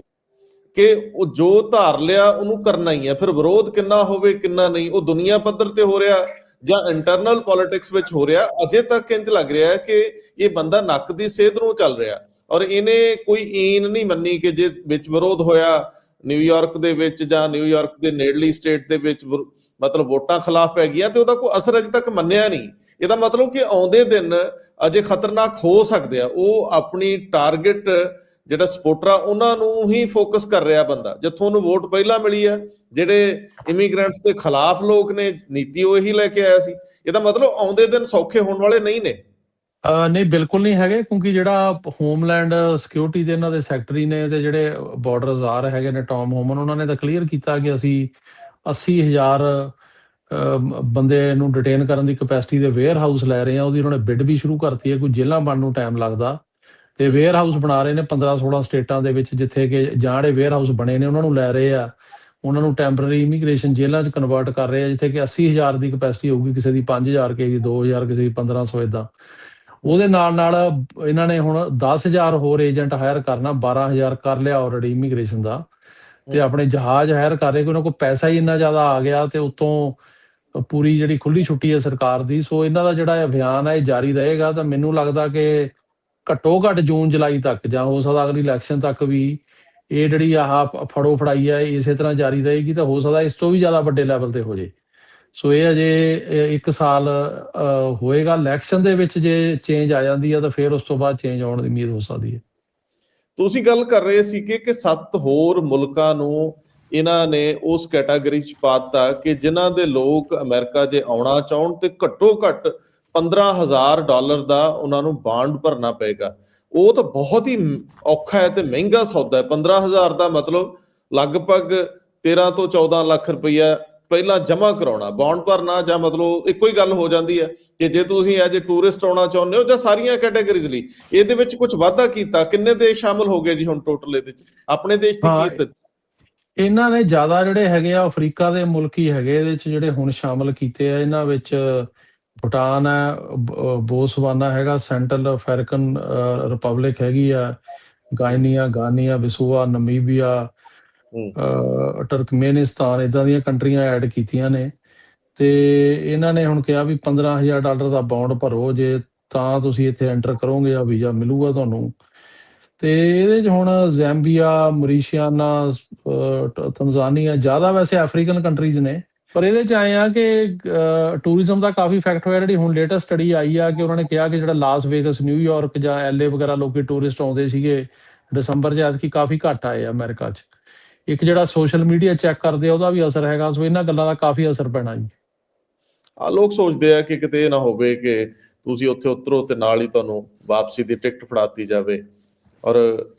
ਕਿ ਉਹ ਜੋ ਧਾਰ ਲਿਆ ਉਹਨੂੰ ਕਰਨਾ ਹੀ ਹੈ। ਫਿਰ ਵਿਰੋਧ ਕਿੰਨਾ ਹੋਵੇ, ਕਿੰਨਾ ਨਹੀਂ, ਉਹ ਦੁਨੀਆ ਪੱਧਰ ਤੇ ਹੋ ਰਿਹਾ। ਜਾਂ ਇੰਟਰਨਲ ਪੋਲਿਟਿਕਸ ਵਿੱਚ ਹੋ ਰਿਹਾ, ਅਜੇ ਤੱਕ ਇੰਜ ਲੱਗ ਰਿਹਾ ਹੈ ਕਿ ਇਹ ਬੰਦਾ ਨੱਕ ਦੀ ਸੇਧ ਨੂੰ ਚੱਲ ਰਿਹਾ। ਔਰ ਇਹਨੇ ਕੋਈ ਈਨ ਨਹੀਂ ਮੰਨੀ ਕਿ ਜੇ ਵਿੱਚ ਵਿਰੋਧ ਹੋਇਆ ਨਿਊਯਾਰਕ ਦੇ ਵਿੱਚ ਜਾਂ ਨਿਊਯਾਰਕ ਦੇ ਨੇੜਲੀ ਸਟੇਟ ਦੇ ਵਿੱਚ ਮਤਲਬ ਵੋਟਾਂ ਖਿਲਾਫ ਪੈ ਗਿਆ ਤੇ ਉਹਦਾ ਕੋਈ ਅਸਰ ਅਜੇ ਤੱਕ ਮੰਨਿਆ ਨਹੀਂ। ਇਹਦਾ ਮਤਲਬ ਕਿ ਆਉਂਦੇ ਦਿਨ ਅਜੇ ਖਤਰਨਾਕ ਹੋ ਸਕਦੇ ਆ। ਉਹ ਆਪਣੀ ਟਾਰਗੇਟ ਜਿਹੜਾ ਸਪੋਰਟਰ ਆ, ਉਹਨਾਂ ਨੂੰ ਹੀ ਫੋਕਸ ਕਰ ਰਿਹਾ ਬੰਦਾ। ਜਿੱਥੋਂ ਉਹਨੂੰ ਵੋਟ ਪਹਿਲਾਂ ਮਿਲੀ ਆ, ਜਿਹੜੇ ਇਮੀਗ੍ਰੈਂਟਸ ਦੇ ਖਿਲਾਫ ਲੋਕ ਨੇ, ਨੀਤੀ ਉਹ ਇਹੀ ਲੈ ਕੇ ਆਇਆ ਸੀ। ਇਹਦਾ ਮਤਲਬ ਆਉਂਦੇ ਦਿਨ ਸੌਖੇ ਹੋਣ ਵਾਲੇ ਨਹੀਂ ਨੇ। ਨਹੀਂ, ਬਿਲਕੁਲ ਨਹੀਂ ਹੈਗੇ, ਕਿਉਂਕਿ ਜਿਹੜਾ ਹੋਮਲੈਂਡ ਸਿਕਿਉਰਿਟੀ ਦੇ ਇਹਨਾਂ ਦੇ ਸੈਕਟਰੀ ਨੇ ਤੇ ਜਿਹੜੇ ਬਾਰਡਰ ਜ਼ਾਰ ਹੈਗੇ ਨੇ ਟੌਮ ਹੋਮਨ ਉਹਨਾਂ ਨੇ ਤਾਂ ਕਲੀਅਰ ਕੀਤਾ ਕਿ ਅਸੀਂ 80000 ਬੰਦੇ ਨੂੰ ਡਿਟੇਨ ਕਰਨ ਦੀ ਕਪੈਸਿਟੀ ਦੇ ਵੇਅਰ ਹਾਊਸ ਲੈ ਰਹੇ ਆ ਉਹਦੀ ਉਹਨਾਂ ਨੇ ਬਿੱਡ ਵੀ ਸ਼ੁਰੂ ਕਰਤੀ ਹੈ, ਕੋਈ ਜੇਲ੍ਹਾਂ ਬਣਨ ਨੂੰ ਟਾਈਮ ਲੱਗਦਾ। ਤੇ ਵੇਅਰ ਹਾਊਸ ਬਣਾ ਰਹੇ ਨੇ 15 16 ਸਟੇਟਾਂ ਦੇ ਵਿੱਚ ਜਿੱਥੇ ਕਿ ਜਿਹੜੇ ਵੇਅਰ ਹਾਊਸ ਬਣੇ ਨੇ ਉਹਨਾਂ ਨੂੰ ਲੈ ਰਹੇ ਆ। ਉਹਨਾਂ ਨੂੰ ਟੈਂਪਰੇਰੀ ਇਮੀਗ੍ਰੇਸ਼ਨ ਜੇਲ੍ਹਾਂ 'ਚ ਕਨਵਰਟ ਕਰ ਰਹੇ ਆ ਜਿੱਥੇ ਕਿ 80000 ਦੀ ਕਪੈਸਿਟੀ ਹੋਊਗੀ ਕਿਸੇ ਦੀ 5000 ਕਿਸੇ ਦੀ 2000 ਕਿਸੇ ਦੀ 1500 ਇਦਾਂ ਉਹਦੇ ਨਾਲ ਨਾਲ ਇਹਨਾਂ ਨੇ ਹੁਣ 10000 ਹੋਰ ਏਜੰਟ ਹਾਇਰ ਕਰਨਾ 12000 ਕਰ ਲਿਆ ਆਲਰੇਡੀ ਇਮੀਗ੍ਰੇਸ਼ਨ ਦਾ। ਤੇ ਆਪਣੇ ਜਹਾਜ਼ ਹਾਇਰ ਕਰ ਰਹੇ ਕਿ ਉਹਨਾਂ ਕੋਲ ਪੈਸਾ ਹੀ ਇੰਨਾ ਜ਼ਿਆਦਾ ਆ ਗਿਆ ਤੇ ਉਤੋਂ ਪੂਰੀ ਜਿਹੜੀ ਖੁੱਲੀ ਛੁੱਟੀ ਹੈ ਸਰਕਾਰ ਦੀ ਸੋ ਇਹਨਾਂ ਦਾ ਜਿਹੜਾ ਅਭਿਆਨ ਹੈ ਇਹ ਜਾਰੀ ਰਹੇਗਾ। ਤਾਂ ਮੈਨੂੰ ਲੱਗਦਾ ਕਿ ਘੱਟੋ ਘੱਟ ਜੂਨ ਜੁਲਾਈ ਤੱਕ ਜਾਂ ਹੋ ਸਕਦਾ ਅਗਲੀ ਇਲੈਕਸ਼ਨ ਤੱਕ ਵੀ ਇਹ ਜਿਹੜੀ ਆਹ ਫੜੋ ਫੜਾਈ ਹੈ ਇਸੇ ਤਰ੍ਹਾਂ ਜਾਰੀ ਰਹੇਗੀ ਤਾਂ ਹੋ ਸਕਦਾ ਇਸ ਤੋਂ ਵੀ ਜ਼ਿਆਦਾ ਵੱਡੇ ਲੈਵਲ ਤੇ ਹੋ ਜੇ। ਸੋ ਇਹ ਅਜੇ ਅ, ਸਾਲ ਹੋਏਗਾ। ਇਲੈਕਸ਼ਨ ਦੇ ਵਿੱਚ ਜੇ ਚੇਂਜ ਆ ਜਾਂਦੀ ਹੈ ਤਾਂ ਫਿਰ ਉਸ ਤੋਂ ਬਾਅਦ ਚੇਂਜ ਆਉਣ ਦੀ ਉਮੀਦ ਹੋ ਸਕਦੀ ਹੈ। ਤੁਸੀਂ ਗੱਲ ਕਰ ਰਹੇ ਸੀ ਕਿ ਕਿ ਸੱਤ ਹੋਰ ਮੁਲਕਾਂ ਨੂੰ ਇਹਨਾਂ ਨੇ ਉਸ ਕੈਟਾਗਰੀ ਚ ਪਾਤਾ ਕਿ ਜਿਨ੍ਹਾਂ ਦੇ ਲੋਕ ਅਮਰੀਕਾ ਜੇ ਆਉਣਾ ਚਾਹਣ ਤੇ ਘੱਟੋ ਘੱਟ 15000 ਡਾਲਰ ਦਾ ਉਹਨਾਂ ਨੂੰ ਬਾਂਡ ਭਰਨਾ ਪਏਗਾ। ਉਹ ਤਾਂ ਬਹੁਤ ਹੀ ਔਖਾ ਹੈ ਤੇ ਮਹਿੰਗਾ ਸੌਦਾ ਹੈ। 15000 ਦਾ ਮਤਲਬ ਲਗਭਗ 13 ਤੋਂ 14 ਲੱਖ ਰੁਪਈਆ ਪਹਿਲਾਂ ਜਮ੍ਹਾਂ ਕਰਾਉਣਾ ਬੌਂਡ ਭਰਨਾ ਜਾਂ ਮਤਲਬ ਇੱਕੋ ਹੀ ਗੱਲ ਹੋ ਜਾਂਦੀ ਹੈ ਕਿ ਜੇ ਤੁਸੀਂ ਐਜ ਅ ਟੂਰਿਸਟ ਆਉਣਾ ਚਾਹੁੰਦੇ ਹੋ ਜਾਂ ਸਾਰੀਆਂ ਕੈਟਾਗਰੀਜ਼ ਲਈ ਇਹਦੇ ਵਿੱਚ ਕੁਝ ਵਾਧਾ ਕੀਤਾ ਕਿੰਨੇ ਦੇਸ਼ ਸ਼ਾਮਲ ਹੋ ਗਏ ਜੀ ਹੁਣ ਟੋਟਲ ਇਹਦੇ ਵਿੱਚ? ਆਪਣੇ ਦੇਸ਼ ਦੀ ਕੀ ਸਥਿਤੀ? ਇਹਨਾਂ ਨੇ ਜ਼ਿਆਦਾ ਜਿਹੜੇ ਹੈਗੇ ਆ ਅਫਰੀਕਾ ਦੇ ਮੁਲਕ ਹੀ ਹੈਗੇ ਇਹਦੇ ਵਿੱਚ ਜਿਹੜੇ ਹੁਣ ਸ਼ਾਮਲ ਕੀਤੇ ਆ ਇਹਨਾਂ ਵਿੱਚ ਭੂਟਾਨ ਹੈ ਬੋਸਵਾਨਾ ਹੈਗਾ ਸੈਂਟਰਲ ਅਫਰੀਕਨ ਰਿਪਬਲਿਕ ਹੈਗੀ ਆ ਗਾਇਨੀਆ ਗਾਨੀਆ ਬਿਸੂਆ ਨਮੀਬੀਆ ਟਰਕਮੇਨਿਸਤਾਨ ਇਦਾਂ ਦੀਆਂ ਕੰਟਰੀਆਂ ਐਡ ਕੀਤੀਆਂ ਨੇ। ਤੇ ਇਹਨਾਂ ਨੇ ਹੁਣ ਕਿਹਾ ਵੀ 15000 ਡਾਲਰ ਦਾ ਬੌਂਡ ਭਰੋ ਜੇ ਤਾਂ ਤੁਸੀਂ ਇੱਥੇ ਐਂਟਰ ਕਰੋਗੇ ਆ ਵੀਜ਼ਾ ਮਿਲੂਗਾ ਤੁਹਾਨੂੰ। ਤੇ ਇਹਦੇ 'ਚ ਹੁਣ ਜ਼ੈਂਬੀਆ ਮਰੀਸ਼ੀਆਨਾ ਤੰਜ਼ਾਨੀਆ ਜ਼ਿਆਦਾ ਵੈਸੇ ਅਫਰੀਕਨ ਕੰਟਰੀਜ਼ ਨੇ। ਪਰ ਇਹਦੇ 'ਚ ਆਏ ਆ ਕਿ ਟੂਰਿਜ਼ਮ ਦਾ ਕਾਫੀ ਇਫੈਕਟ ਹੋਇਆ, ਜਿਹੜੀ ਹੁਣ ਲੇਟੈਸਟ ਸਟੱਡੀ ਆਈ ਆ ਕਿ ਉਹਨਾਂ ਨੇ ਕਿਹਾ ਕਿ ਜਿਹੜਾ ਲਾਸ ਵੇਗਸ ਨਿਊਯਾਰਕ ਜਾਂ ਐਲਏ ਵਗੈਰਾ ਲੋਕੀ ਟੂਰਿਸਟ ਆਉਂਦੇ ਸੀਗੇ, ਦਸੰਬਰ 'ਚ ਐਤਕੀ ਕਾਫੀ ਘੱਟ ਆਏ ਆ ਅਮਰੀਕਾ 'ਚ। ਇੱਕ ਜਿਹੜਾ ਸੋਸ਼ਲ ਮੀਡੀਆ ਚੈੱਕ ਕਰਦੇ ਆ, ਉਹਦਾ ਵੀ ਅਸਰ ਹੈਗਾ, ਸੋ ਇਹਨਾਂ ਗੱਲਾਂ ਦਾ ਕਾਫੀ ਅਸਰ ਪੈਣਾ ਜੀ। ਆ ਲੋਕ ਸੋਚਦੇ ਆ ਕਿ ਕਿਤੇ ਇਹ ਨਾ ਹੋਵੇ ਕਿ ਤੁਸੀਂ ਉੱਥੇ ਉਤਰੋ ਤੇ ਨਾਲ ਹੀ ਤੁਹਾਨੂੰ ਵਾਪਸੀ ਦੀ ਟਿਕਟ ਫੜਾਤੀ ਜਾਵੇ। ਔਰ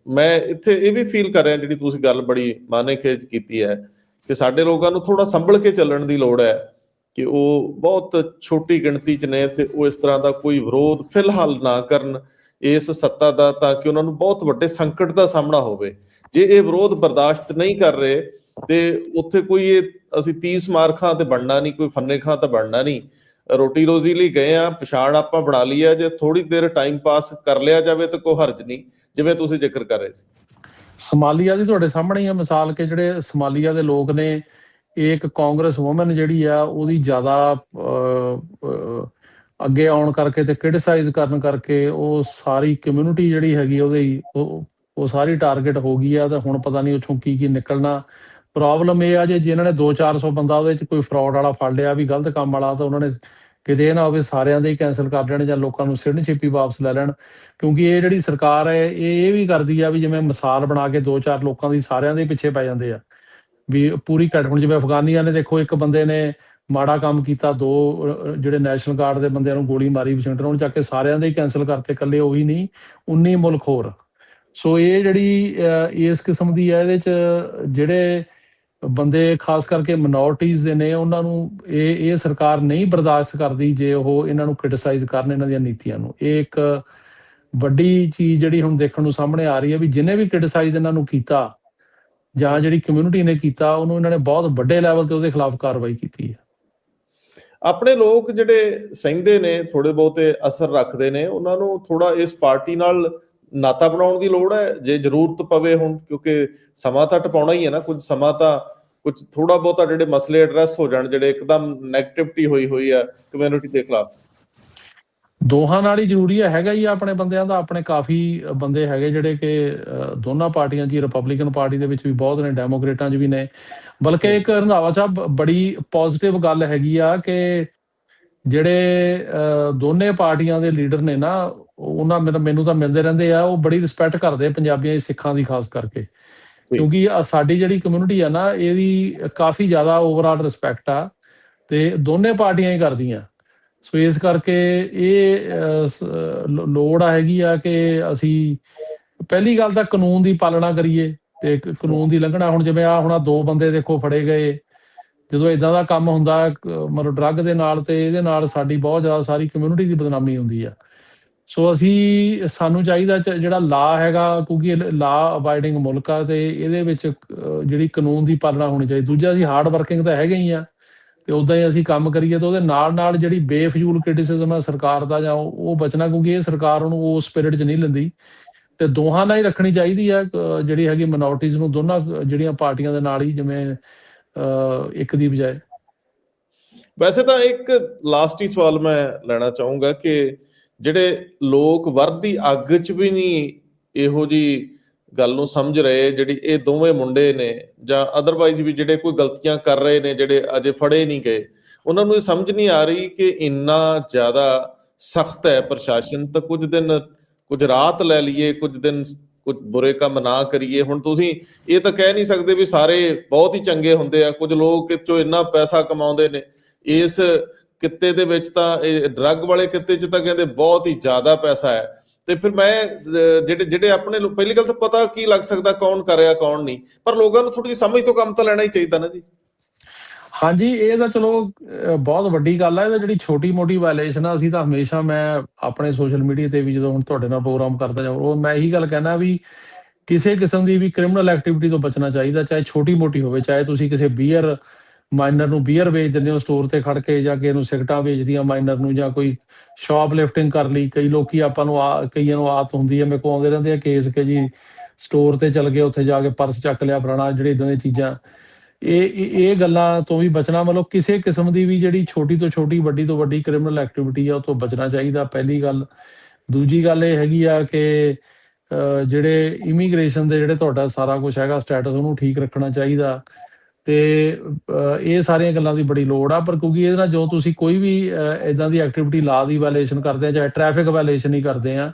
ਮੈਂ ਇੱਥੇ ਇਹ ਵੀ ਫੀਲ ਕਰ ਰਿਹਾ, ਜਿਹੜੀ ਤੁਸੀਂ ਗੱਲ ਬੜੀ ਮਾਨੇ ਖੇਜ ਕੀਤੀ ਹੈ ਕਿ ਸਾਡੇ ਲੋਕਾਂ ਨੂੰ ਥੋੜਾ ਸੰਭਲ ਕੇ ਚੱਲਣ ਦੀ ਲੋੜ ਹੈ ਕਿ ਉਹ ਬਹੁਤ ਛੋਟੀ ਗਿਣਤੀ ਚ ਨੇ ਤੇ ਉਹ ਇਸ ਤਰ੍ਹਾਂ ਦਾ ਕੋਈ ਵਿਰੋਧ ਫਿਲਹਾਲ ਨਾ ਕਰਨ ਇਸ ਸੱਤਾ ਦਾ, ਤਾਂ ਕਿ ਉਹਨਾਂ ਨੂੰ ਬਹੁਤ ਵੱਡੇ ਸੰਕਟ ਦਾ ਸਾਹਮਣਾ ਹੋਵੇ। ਜੇ ਇਹ ਵਿਰੋਧ ਬਰਦਾਸ਼ਤ ਨਹੀਂ ਕਰ ਰਹੇ ਤੇ ਉੱਥੇ ਕੋਈ ਇਹ ਅਸੀਂ 30 ਮਾਰਖਾਂ ਤੇ ਬਣਨਾ ਨਹੀਂ, ਕੋਈ ਫੰਨੇ ਖਾਂ ਤਾਂ ਬਣਨਾ ਨਹੀਂ। ਰੋਟੀ ਰੋਜ਼ੀ ਲਈ ਗਏ ਆ, ਪਛਾਣ ਆਪਾਂ ਬਣਾ ਲਈ ਆ ਜੇ ਥੋੜੀ ਦੇਰ ਟਾਈਮ ਪਾਸ ਕਰ ਲਿਆ ਜਾਵੇ ਤਾਂ ਕੋਈ ਹਰਜ ਨਹੀਂ, ਜਿਵੇਂ ਤੁਸੀਂ ਜ਼ਿਕਰ ਕਰ ਰਹੇ ਸੀ। ਸਮਾਲੀਆ ਦੀ ਤੁਹਾਡੇ ਸਾਹਮਣੇ ਹੀ ਆ, ਮਿਸਾਲ ਕਿ ਜਿਹੜੇ ਸਮਾਲੀਆ ਦੇ ਲੋਕ ਨੇ, ਇਹ ਇੱਕ ਕਾਂਗਰਸ ਔਮਨ ਜਿਹੜੀ ਆ, ਉਹਦੀ ਜ਼ਿਆਦਾ ਅੱਗੇ ਆਉਣ ਕਰਕੇ ਤੇ ਕ੍ਰਿਟਿਸਾਈਜ਼ ਕਰਨ ਕਰਕੇ ਉਹ ਸਾਰੀ ਕਮਿਊਨਿਟੀ ਜਿਹੜੀ ਹੈਗੀ ਉਹਦੇ ਉਹ ਸਾਰੀ ਟਾਰਗੇਟ ਹੋ ਗਈ ਆ ਤਾਂ ਹੁਣ ਪਤਾ ਨਹੀਂ ਉੱਥੋਂ ਕੀ ਕੀ ਨਿਕਲਣਾ। ਪ੍ਰੋਬਲਮ ਇਹ ਆ ਜੇ ਜਿਨ੍ਹਾਂ ਨੇ 2-400 ਬੰਦਾ ਉਹਦੇ ਚ ਕੋਈ ਫਰਾਡ ਵਾਲਾ ਫੜ ਲਿਆ, ਵੀ ਗਲਤ ਕੰਮ ਵਾਲਾ, ਤਾਂ ਉਹਨਾਂ ਨੇ ਕਿਤੇ ਇਹ ਨਾ ਹੋਵੇ ਸਾਰਿਆਂ ਦੇ ਹੀ ਕੈਨਸਲ ਕਰ ਦੇਣ ਜਾਂ ਲੋਕਾਂ ਨੂੰ ਸਿਟੀਜ਼ਨਸ਼ਿਪ ਹੀ ਵਾਪਸ ਲੈ ਲੈਣ, ਕਿਉਂਕਿ ਇਹ ਜਿਹੜੀ ਸਰਕਾਰ ਹੈ, ਇਹ ਇਹ ਵੀ ਕਰਦੀ ਆ ਵੀ ਜਿਵੇਂ ਮਿਸਾਲ ਬਣਾ ਕੇ ਦੋ ਚਾਰ ਲੋਕਾਂ ਦੀ ਸਾਰਿਆਂ ਦੇ ਪਿੱਛੇ ਪੈ ਜਾਂਦੇ ਆ। ਵੀ ਪੂਰੀ ਘਟ ਹੁਣ, ਜਿਵੇਂ ਅਫਗਾਨੀਆਂ ਨੇ ਦੇਖੋ, ਇੱਕ ਬੰਦੇ ਨੇ ਮਾੜਾ ਕੰਮ ਕੀਤਾ, ਦੋ ਜਿਹੜੇ ਨੈਸ਼ਨਲ ਗਾਰਡ ਦੇ ਬੰਦਿਆਂ ਨੂੰ ਗੋਲੀ ਮਾਰੀ ਵਾਸ਼ਿੰਗਟਨ ਨੂੰ ਚੱਕ ਕੇ ਸਾਰਿਆਂ ਦੇ ਹੀ ਕੈਨਸਲ ਕਰਤੇ, ਇਕੱਲੇ ਉਹੀ ਨਹੀਂ 19 ਮੁਲਕ ਹੋਰ ਸੋ ਇਹ ਜਿਹੜੀ ਇਸ ਕਿਸਮ ਦੀ ਹੈ, ਇਹਦੇ ਚ ਜਿਹੜੇ ਬੰਦੇ ਖਾਸ ਕਰਕੇ ਮਿਨੋਰਟੀਜ਼ ਦੇ ਨੇ, ਉਹਨਾਂ ਨੂੰ ਇਹ ਇਹ ਸਰਕਾਰ ਨਹੀਂ ਬਰਦਾਸ਼ਤ ਕਰਦੀ ਜੇ ਉਹ ਇਹਨਾਂ ਨੂੰ ਕ੍ਰਿਟਿਸਾਈਜ਼ ਕਰਨ ਇਹਨਾਂ ਦੀਆਂ ਨੀਤੀਆਂ ਨੂੰ। ਇਹ ਇੱਕ ਵੱਡੀ ਚੀਜ਼ ਜਿਹੜੀ ਹੁਣ ਦੇਖਣ ਨੂੰ ਸਾਹਮਣੇ ਆ ਰਹੀ ਹੈ ਵੀ ਜਿਨੇ ਵੀ ਕ੍ਰਿਟਿਸਾਈਜ਼ ਇਹਨਾਂ ਨੂੰ ਕੀਤਾ ਜਾਂ ਜਿਹੜੀ ਕਮਿਊਨਿਟੀ ਨੇ ਕੀਤਾ, ਉਹਨੂੰ ਇਹਨਾਂ ਨੇ ਬਹੁਤ ਵੱਡੇ ਲੈਵਲ ਤੇ ਉਹਦੇ ਖਿਲਾਫ ਕਾਰਵਾਈ ਕੀਤੀ ਹੈ। ਆਪਣੇ ਲੋਕ ਜਿਹੜੇ ਸਹਿੰਦੇ ਨੇ ਥੋੜੇ ਬਹੁਤੇ ਅਸਰ ਰੱਖਦੇ ਨੇ, ਉਹਨਾਂ ਨੂੰ ਥੋੜਾ ਇਸ ਪਾਰਟੀ ਨਾਲ ਨਾਤਾ ਬਣਾਉਣ ਦੀ ਲੋੜ ਹੈ ਜੇ ਜ਼ਰੂਰਤ ਪਵੇ ਹੁਣ ਕਿਉਂਕਿ ਸਮਾਂ ਤਾਂ ਟਪਾਉਣਾ ਹੀ ਹੈ ਨਾ ਕੁਝ ਸਮਾਂ ਤਾਂ ਕੁਝ ਥੋੜਾ ਬਹੁਤਾ ਜਿਹੜੇ ਮਸਲੇ ਐਡਰੈਸ ਹੋ ਜਾਣ ਜਿਹੜੇ ਇੱਕਦਮ ਨੈਗੇਟਿਵਿਟੀ ਹੋਈ ਹੋਈ ਆ ਕਮਿਊਨਿਟੀ ਦੇ ਖਿਲਾਫ। ਦੋਹਾਂ ਨਾਲ ਹੀ ਜ਼ਰੂਰੀ ਹੈ ਹੈਗਾ ਹੀ ਆਪਣੇ ਬੰਦਿਆਂ ਦਾ ਆਪਣੇ ਕਾਫੀ ਬੰਦੇ ਹੈਗੇ ਜਿਹੜੇ ਕਿ ਦੋਨਾਂ ਪਾਰਟੀਆਂ 'ਚ ਰਿਪਬਲਿਕਨ ਪਾਰਟੀ ਦੇ ਵਿੱਚ ਵੀ ਬਹੁਤ ਨੇ ਡੈਮੋਕ੍ਰੇਟਾਂ 'ਚ ਵੀ ਨੇ। ਬਲਕਿ ਇੱਕ ਰੰਧਾਵਾ ਸਾਹਿਬ ਬੜੀ ਪੋਜ਼ਿਟਿਵ ਗੱਲ ਹੈਗੀ ਆ ਕਿ ਜਿਹੜੇ ਅਹ, ਦੋਨੇ ਪਾਰਟੀਆਂ ਦੇ ਲੀਡਰ ਨੇ ਨਾ ਉਹਨਾਂ ਮੈਨੂੰ ਮੈਨੂੰ ਤਾਂ ਮਿਲਦੇ ਰਹਿੰਦੇ ਆ ਉਹ ਬੜੀ ਰਿਸਪੈਕਟ ਕਰਦੇ ਪੰਜਾਬੀਆਂ ਦੀ ਸਿੱਖਾਂ ਦੀ ਖਾਸ ਕਰਕੇ। ਕਿਉਂਕਿ ਸਾਡੀ ਜਿਹੜੀ ਕਮਿਊਨਿਟੀ ਆ ਨਾ ਇਹਦੀ ਕਾਫੀ ਜ਼ਿਆਦਾ ਓਵਰਆਲ ਰਿਸਪੈਕਟ ਆ ਤੇ ਦੋਨੇ ਪਾਰਟੀਆਂ ਹੀ ਕਰਦੀਆਂ। ਸੋ ਇਸ ਕਰਕੇ ਇਹ ਲੋੜ ਆ ਹੈਗੀ ਆ ਕਿ ਅਸੀਂ ਪਹਿਲੀ ਗੱਲ ਤਾਂ ਕਾਨੂੰਨ ਦੀ ਪਾਲਣਾ ਕਰੀਏ ਤੇ ਕਾਨੂੰਨ ਦੀ ਲੰਘਣਾ। ਹੁਣ ਜਿਵੇਂ ਆ ਹੁਣ ਦੋ ਬੰਦੇ ਦੇਖੋ ਫੜੇ ਗਏ ਜਦੋਂ ਇਦਾਂ ਦਾ ਕੰਮ ਹੁੰਦਾ ਮਤਲਬ ਡਰੱਗ ਦੇ ਨਾਲ ਤੇ ਇਹਦੇ ਨਾਲ ਸਾਡੀ ਬਹੁਤ ਜ਼ਿਆਦਾ ਸਾਰੀ ਕਮਿਊਨਿਟੀ ਦੀ ਬਦਨਾਮੀ ਹੁੰਦੀ ਆ। ਸੋ ਅਸੀਂ ਸਾਨੂੰ ਚਾਹੀਦਾ ਜਿਹੜਾ ਲਾ ਹੈਗਾ, ਕਿਉਂਕਿ ਲਾ ਅਬਾਈਡਿੰਗ ਮੁਲਕ ਆ ਤੇ ਇਹਦੇ ਵਿੱਚ ਜਿਹੜੀ ਕਾਨੂੰਨ ਦੀ ਪਾਲਣਾ ਹੋਣੀ ਚਾਹੀਦੀ। ਦੂਜਾ, ਅਸੀਂ ਹਾਰਡ ਵਰਕਿੰਗ ਤਾਂ ਹੈਗੇ ਹੀ ਆ, ਤੇ ਉਦਾਂ ਹੀ ਅਸੀਂ ਕੰਮ ਕਰੀਏ ਤਾਂ ਉਹਦੇ ਨਾਲ ਨਾਲ ਜਿਹੜੀ ਬੇਫਜ਼ੂਲ ਕ੍ਰਿਟਿਸਿਜ਼ਮ ਹੈ ਸਰਕਾਰ ਦਾ ਜਾਂ ਉਹ ਬਚਣਾ, ਕਿਉਂਕਿ ਇਹ ਸਰਕਾਰ ਉਹਨੂੰ ਉਹ ਸਪਿਰਿਟ 'ਚ ਨਹੀਂ ਲੈਂਦੀ। ਤੇ ਦੋਹਾਂ ਨਾਲ ਹੀ ਰੱਖਣੀ ਚਾਹੀਦੀ ਆ ਜਿਹੜੀ ਹੈਗੀ ਮਿਨੋਰਟੀਜ਼ ਨੂੰ, ਦੋਨਾਂ, ਜਿਹੜੀਆਂ ਪਾਰਟੀਆਂ ਦੇ ਨਾਲ ਹੀ, ਜਿਵੇਂ ਇੱਕ ਦੀ ਬਜਾਏ। ਵੈਸੇ ਤਾਂ ਇੱਕ ਲਾਸਟ ਹੀ ਸਵਾਲ ਮੈਂ ਲੈਣਾ ਚਾਹੂੰਗਾ ਕਿ ਜਿਹੜੇ ਲੋਕ ਵਰਦੀ ਅੱਗ 'ਚ ਵੀ ਨਹੀਂ ਇਹੋ ਜੀ ਗੱਲ ਨੂੰ ਸਮਝ ਰਹੇ, ਜਿਹੜੀ ਇਹ ਦੋਵੇਂ ਮੁੰਡੇ ਨੇ ਜਾਂ ਅਦਰਵਾਈਜ਼ ਵੀ ਜਿਹੜੇ ਕੋਈ ਗਲਤੀਆਂ ਕਰ ਰਹੇ ਨੇ, ਜਿਹੜੇ ਅਜੇ ਫੜੇ ਨਹੀਂ ਗਏ, ਉਹਨਾਂ ਨੂੰ ਇਹ ਸਮਝ ਨਹੀਂ ਆ ਰਹੀ ਕਿ ਇੰਨਾ ਜ਼ਿਆਦਾ ਸਖਤ ਹੈ ਪ੍ਰਸ਼ਾਸਨ, ਤਾਂ ਕੁਝ ਦਿਨ, ਕੁਝ ਰਾਤ ਲੈ ਲਈਏ, ਕੁਝ ਦਿਨ ਕੁਝ ਬੁਰੇ ਕੰਮ ਨਾ ਕਰੀਏ। ਹੁਣ ਤੁਸੀਂ ਇਹ ਤਾਂ ਕਹਿ ਨਹੀਂ ਸਕਦੇ ਵੀ ਸਾਰੇ ਬਹੁਤ ਹੀ ਚੰਗੇ ਹੁੰਦੇ ਆ, ਕੁਝ ਲੋਕ ਇਹ 'ਚੋਂ ਇੰਨਾ ਪੈਸਾ ਕਮਾਉਂਦੇ ਨੇ। ਇਸ ਕਿੱਤੇ ਦੇ ਵਿੱਚ ਤਾਂ ਇਹ ਡਰੱਗ ਵਾਲੇ ਕਿੱਤੇ 'ਚ ਤਾਂ ਕਹਿੰਦੇ ਬਹੁਤ ਹੀ ਜ਼ਿਆਦਾ ਪੈਸਾ ਹੈ। ਤੇ ਫਿਰ ਮੈਂ ਜਿਹੜੇ ਜਿਹੜੇ ਆਪਣੇ ਪਹਿਲੀ ਗੱਲ ਤਾਂ ਪਤਾ ਕੀ ਲੱਗ ਸਕਦਾ ਕੌਣ ਕਰ ਰਿਹਾ ਕੌਣ ਨਹੀਂ। ਪਰ ਲੋਕਾਂ ਨੂੰ ਥੋੜੀ ਜਿਹੀ ਸਮਝ ਤੋਂ ਕੰਮ ਤਾਂ ਲੈਣਾ ਹੀ ਚਾਹੀਦਾ ਨਾ ਜੀ। ਹਾਂਜੀ, ਇਹ ਤਾਂ ਚਲੋ ਬਹੁਤ ਵੱਡੀ ਗੱਲ ਹੈ ਇਹ ਜਿਹੜੀ ਛੋਟੀ ਮੋਟੀ ਵਾਇਲੇਸ਼ਨ ਆ, ਅਸੀਂ ਤਾਂ ਹਮੇਸ਼ਾ ਮੈਂ ਆਪਣੇ ਸੋਸ਼ਲ ਮੀਡੀਆ ਤੇ ਵੀ ਜਦੋਂ ਹੁਣ ਤੁਹਾਡੇ ਨਾਲ ਪ੍ਰੋਗਰਾਮ ਕਰਦਾ ਜਾਂ ਉਹ, ਮੈਂ ਇਹੀ ਗੱਲ ਕਹਿਣਾ ਵੀ ਕਿਸੇ ਕਿਸਮ ਦੀ ਵੀ ਕ੍ਰਿਮੀਨਲ ਐਕਟੀਵਿਟੀ ਤੋਂ ਬਚਣਾ ਚਾਹੀਦਾ, ਚਾਹੇ ਛੋਟੀ ਮੋਟੀ ਹੋਵੇ, ਚਾਹੇ ਤੁਸੀਂ ਕਿਸੇ ਬੀਅਰ ਮਾਈਨਰ ਨੂੰ ਬੀਅਰ ਵੇਚ ਦਿੰਦੇ ਹੋ ਸਟੋਰ ਤੇ ਖੜ ਕੇ ਜਾਂ ਕਿਸੇ ਨੂੰ ਸਿਗਰਟਾਂ ਵੇਚਦੀਆਂ ਮਾਈਨਰ ਨੂੰ ਜਾਂ ਕੋਈ ਸ਼ਾਪ ਲਿਫਟਿੰਗ ਕਰ ਲਈ, ਕਈ ਲੋਕੀ ਆਪਾਂ ਨੂੰ ਕਈਆਂ ਨੂੰ ਆਦਤ ਹੁੰਦੀ ਹੈ, ਮੇਰੇ ਕੋਲ ਆਉਂਦੇ ਰਹਿੰਦੇ ਆ ਕੇਸ ਕਿ ਜੀ ਸਟੋਰ ਤੇ ਚਲ ਗਏ, ਉੱਥੇ ਜਾ ਕੇ ਪਰਸ ਚੱਕ ਲਿਆ ਫਲਾਣਾ, ਜਿਹੜੇ ਇਦਾਂ ਦੀਆਂ ਚੀਜ਼ਾਂ। ਇਹ ਇਹ ਗੱਲਾਂ ਤੋਂ ਵੀ ਬਚਣਾ, ਮਤਲਬ ਕਿਸੇ ਕਿਸਮ ਦੀ ਵੀ ਜਿਹੜੀ ਛੋਟੀ ਤੋਂ ਛੋਟੀ, ਵੱਡੀ ਤੋਂ ਵੱਡੀ ਕ੍ਰਿਮੀਨਲ ਐਕਟੀਵਿਟੀ ਆ, ਉਹ ਤੋਂ ਬਚਣਾ ਚਾਹੀਦਾ, ਪਹਿਲੀ ਗੱਲ। ਦੂਜੀ ਗੱਲ ਇਹ ਹੈਗੀ ਆ ਕਿ ਜਿਹੜੇ ਇਮੀਗ੍ਰੇਸ਼ਨ ਦੇ ਜਿਹੜੇ ਤੁਹਾਡਾ ਸਾਰਾ ਕੁਝ ਹੈਗਾ ਸਟੇਟਸ ਉਹਨੂੰ ਠੀਕ ਰੱਖਣਾ ਚਾਹੀਦਾ। ਤੇ ਇਹ ਸਾਰੀਆਂ ਗੱਲਾਂ ਦੀ ਬੜੀ ਲੋੜ ਆ ਪਰ ਕਿਉਂਕਿ ਇਹਦੇ ਨਾਲ ਜੋ ਤੁਸੀਂ ਕੋਈ ਵੀ ਇਦਾਂ ਦੀ ਐਕਟੀਵਿਟੀ ਲਾ ਦੀ ਵਾਇਲੇਸ਼ਨ ਕਰਦੇ ਆ ਚਾਹੇ ਟ੍ਰੈਫਿਕ ਵਾਇਲੇਸ਼ਨ ਹੀ ਕਰਦੇ ਆ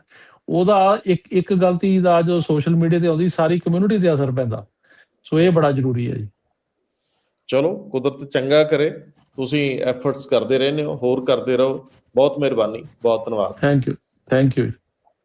ਉਹਦਾ ਇੱਕ ਇੱਕ ਗਲਤੀ ਦਾ ਜੋ ਸੋਸ਼ਲ ਮੀਡੀਆ ਤੇ ਆਉਂਦੀ ਸਾਰੀ ਕਮਿਊਨਿਟੀ ਤੇ ਅਸਰ ਪੈਂਦਾ। ਸੋ ਇਹ ਬੜਾ ਜ਼ਰੂਰੀ ਹੈ ਜੀ। ਚਲੋ ਕੁਦਰਤ ਚੰਗਾ ਕਰੇ ਤੁਸੀਂ ਐਫਰਟਸ ਕਰਦੇ ਰਹਿੰਦੇ ਹੋ ਹੋਰ ਕਰਦੇ ਰਹੋ। ਬਹੁਤ ਮਿਹਰਬਾਨੀ ਬਹੁਤ ਧੰਨਵਾਦ। Thank you thank you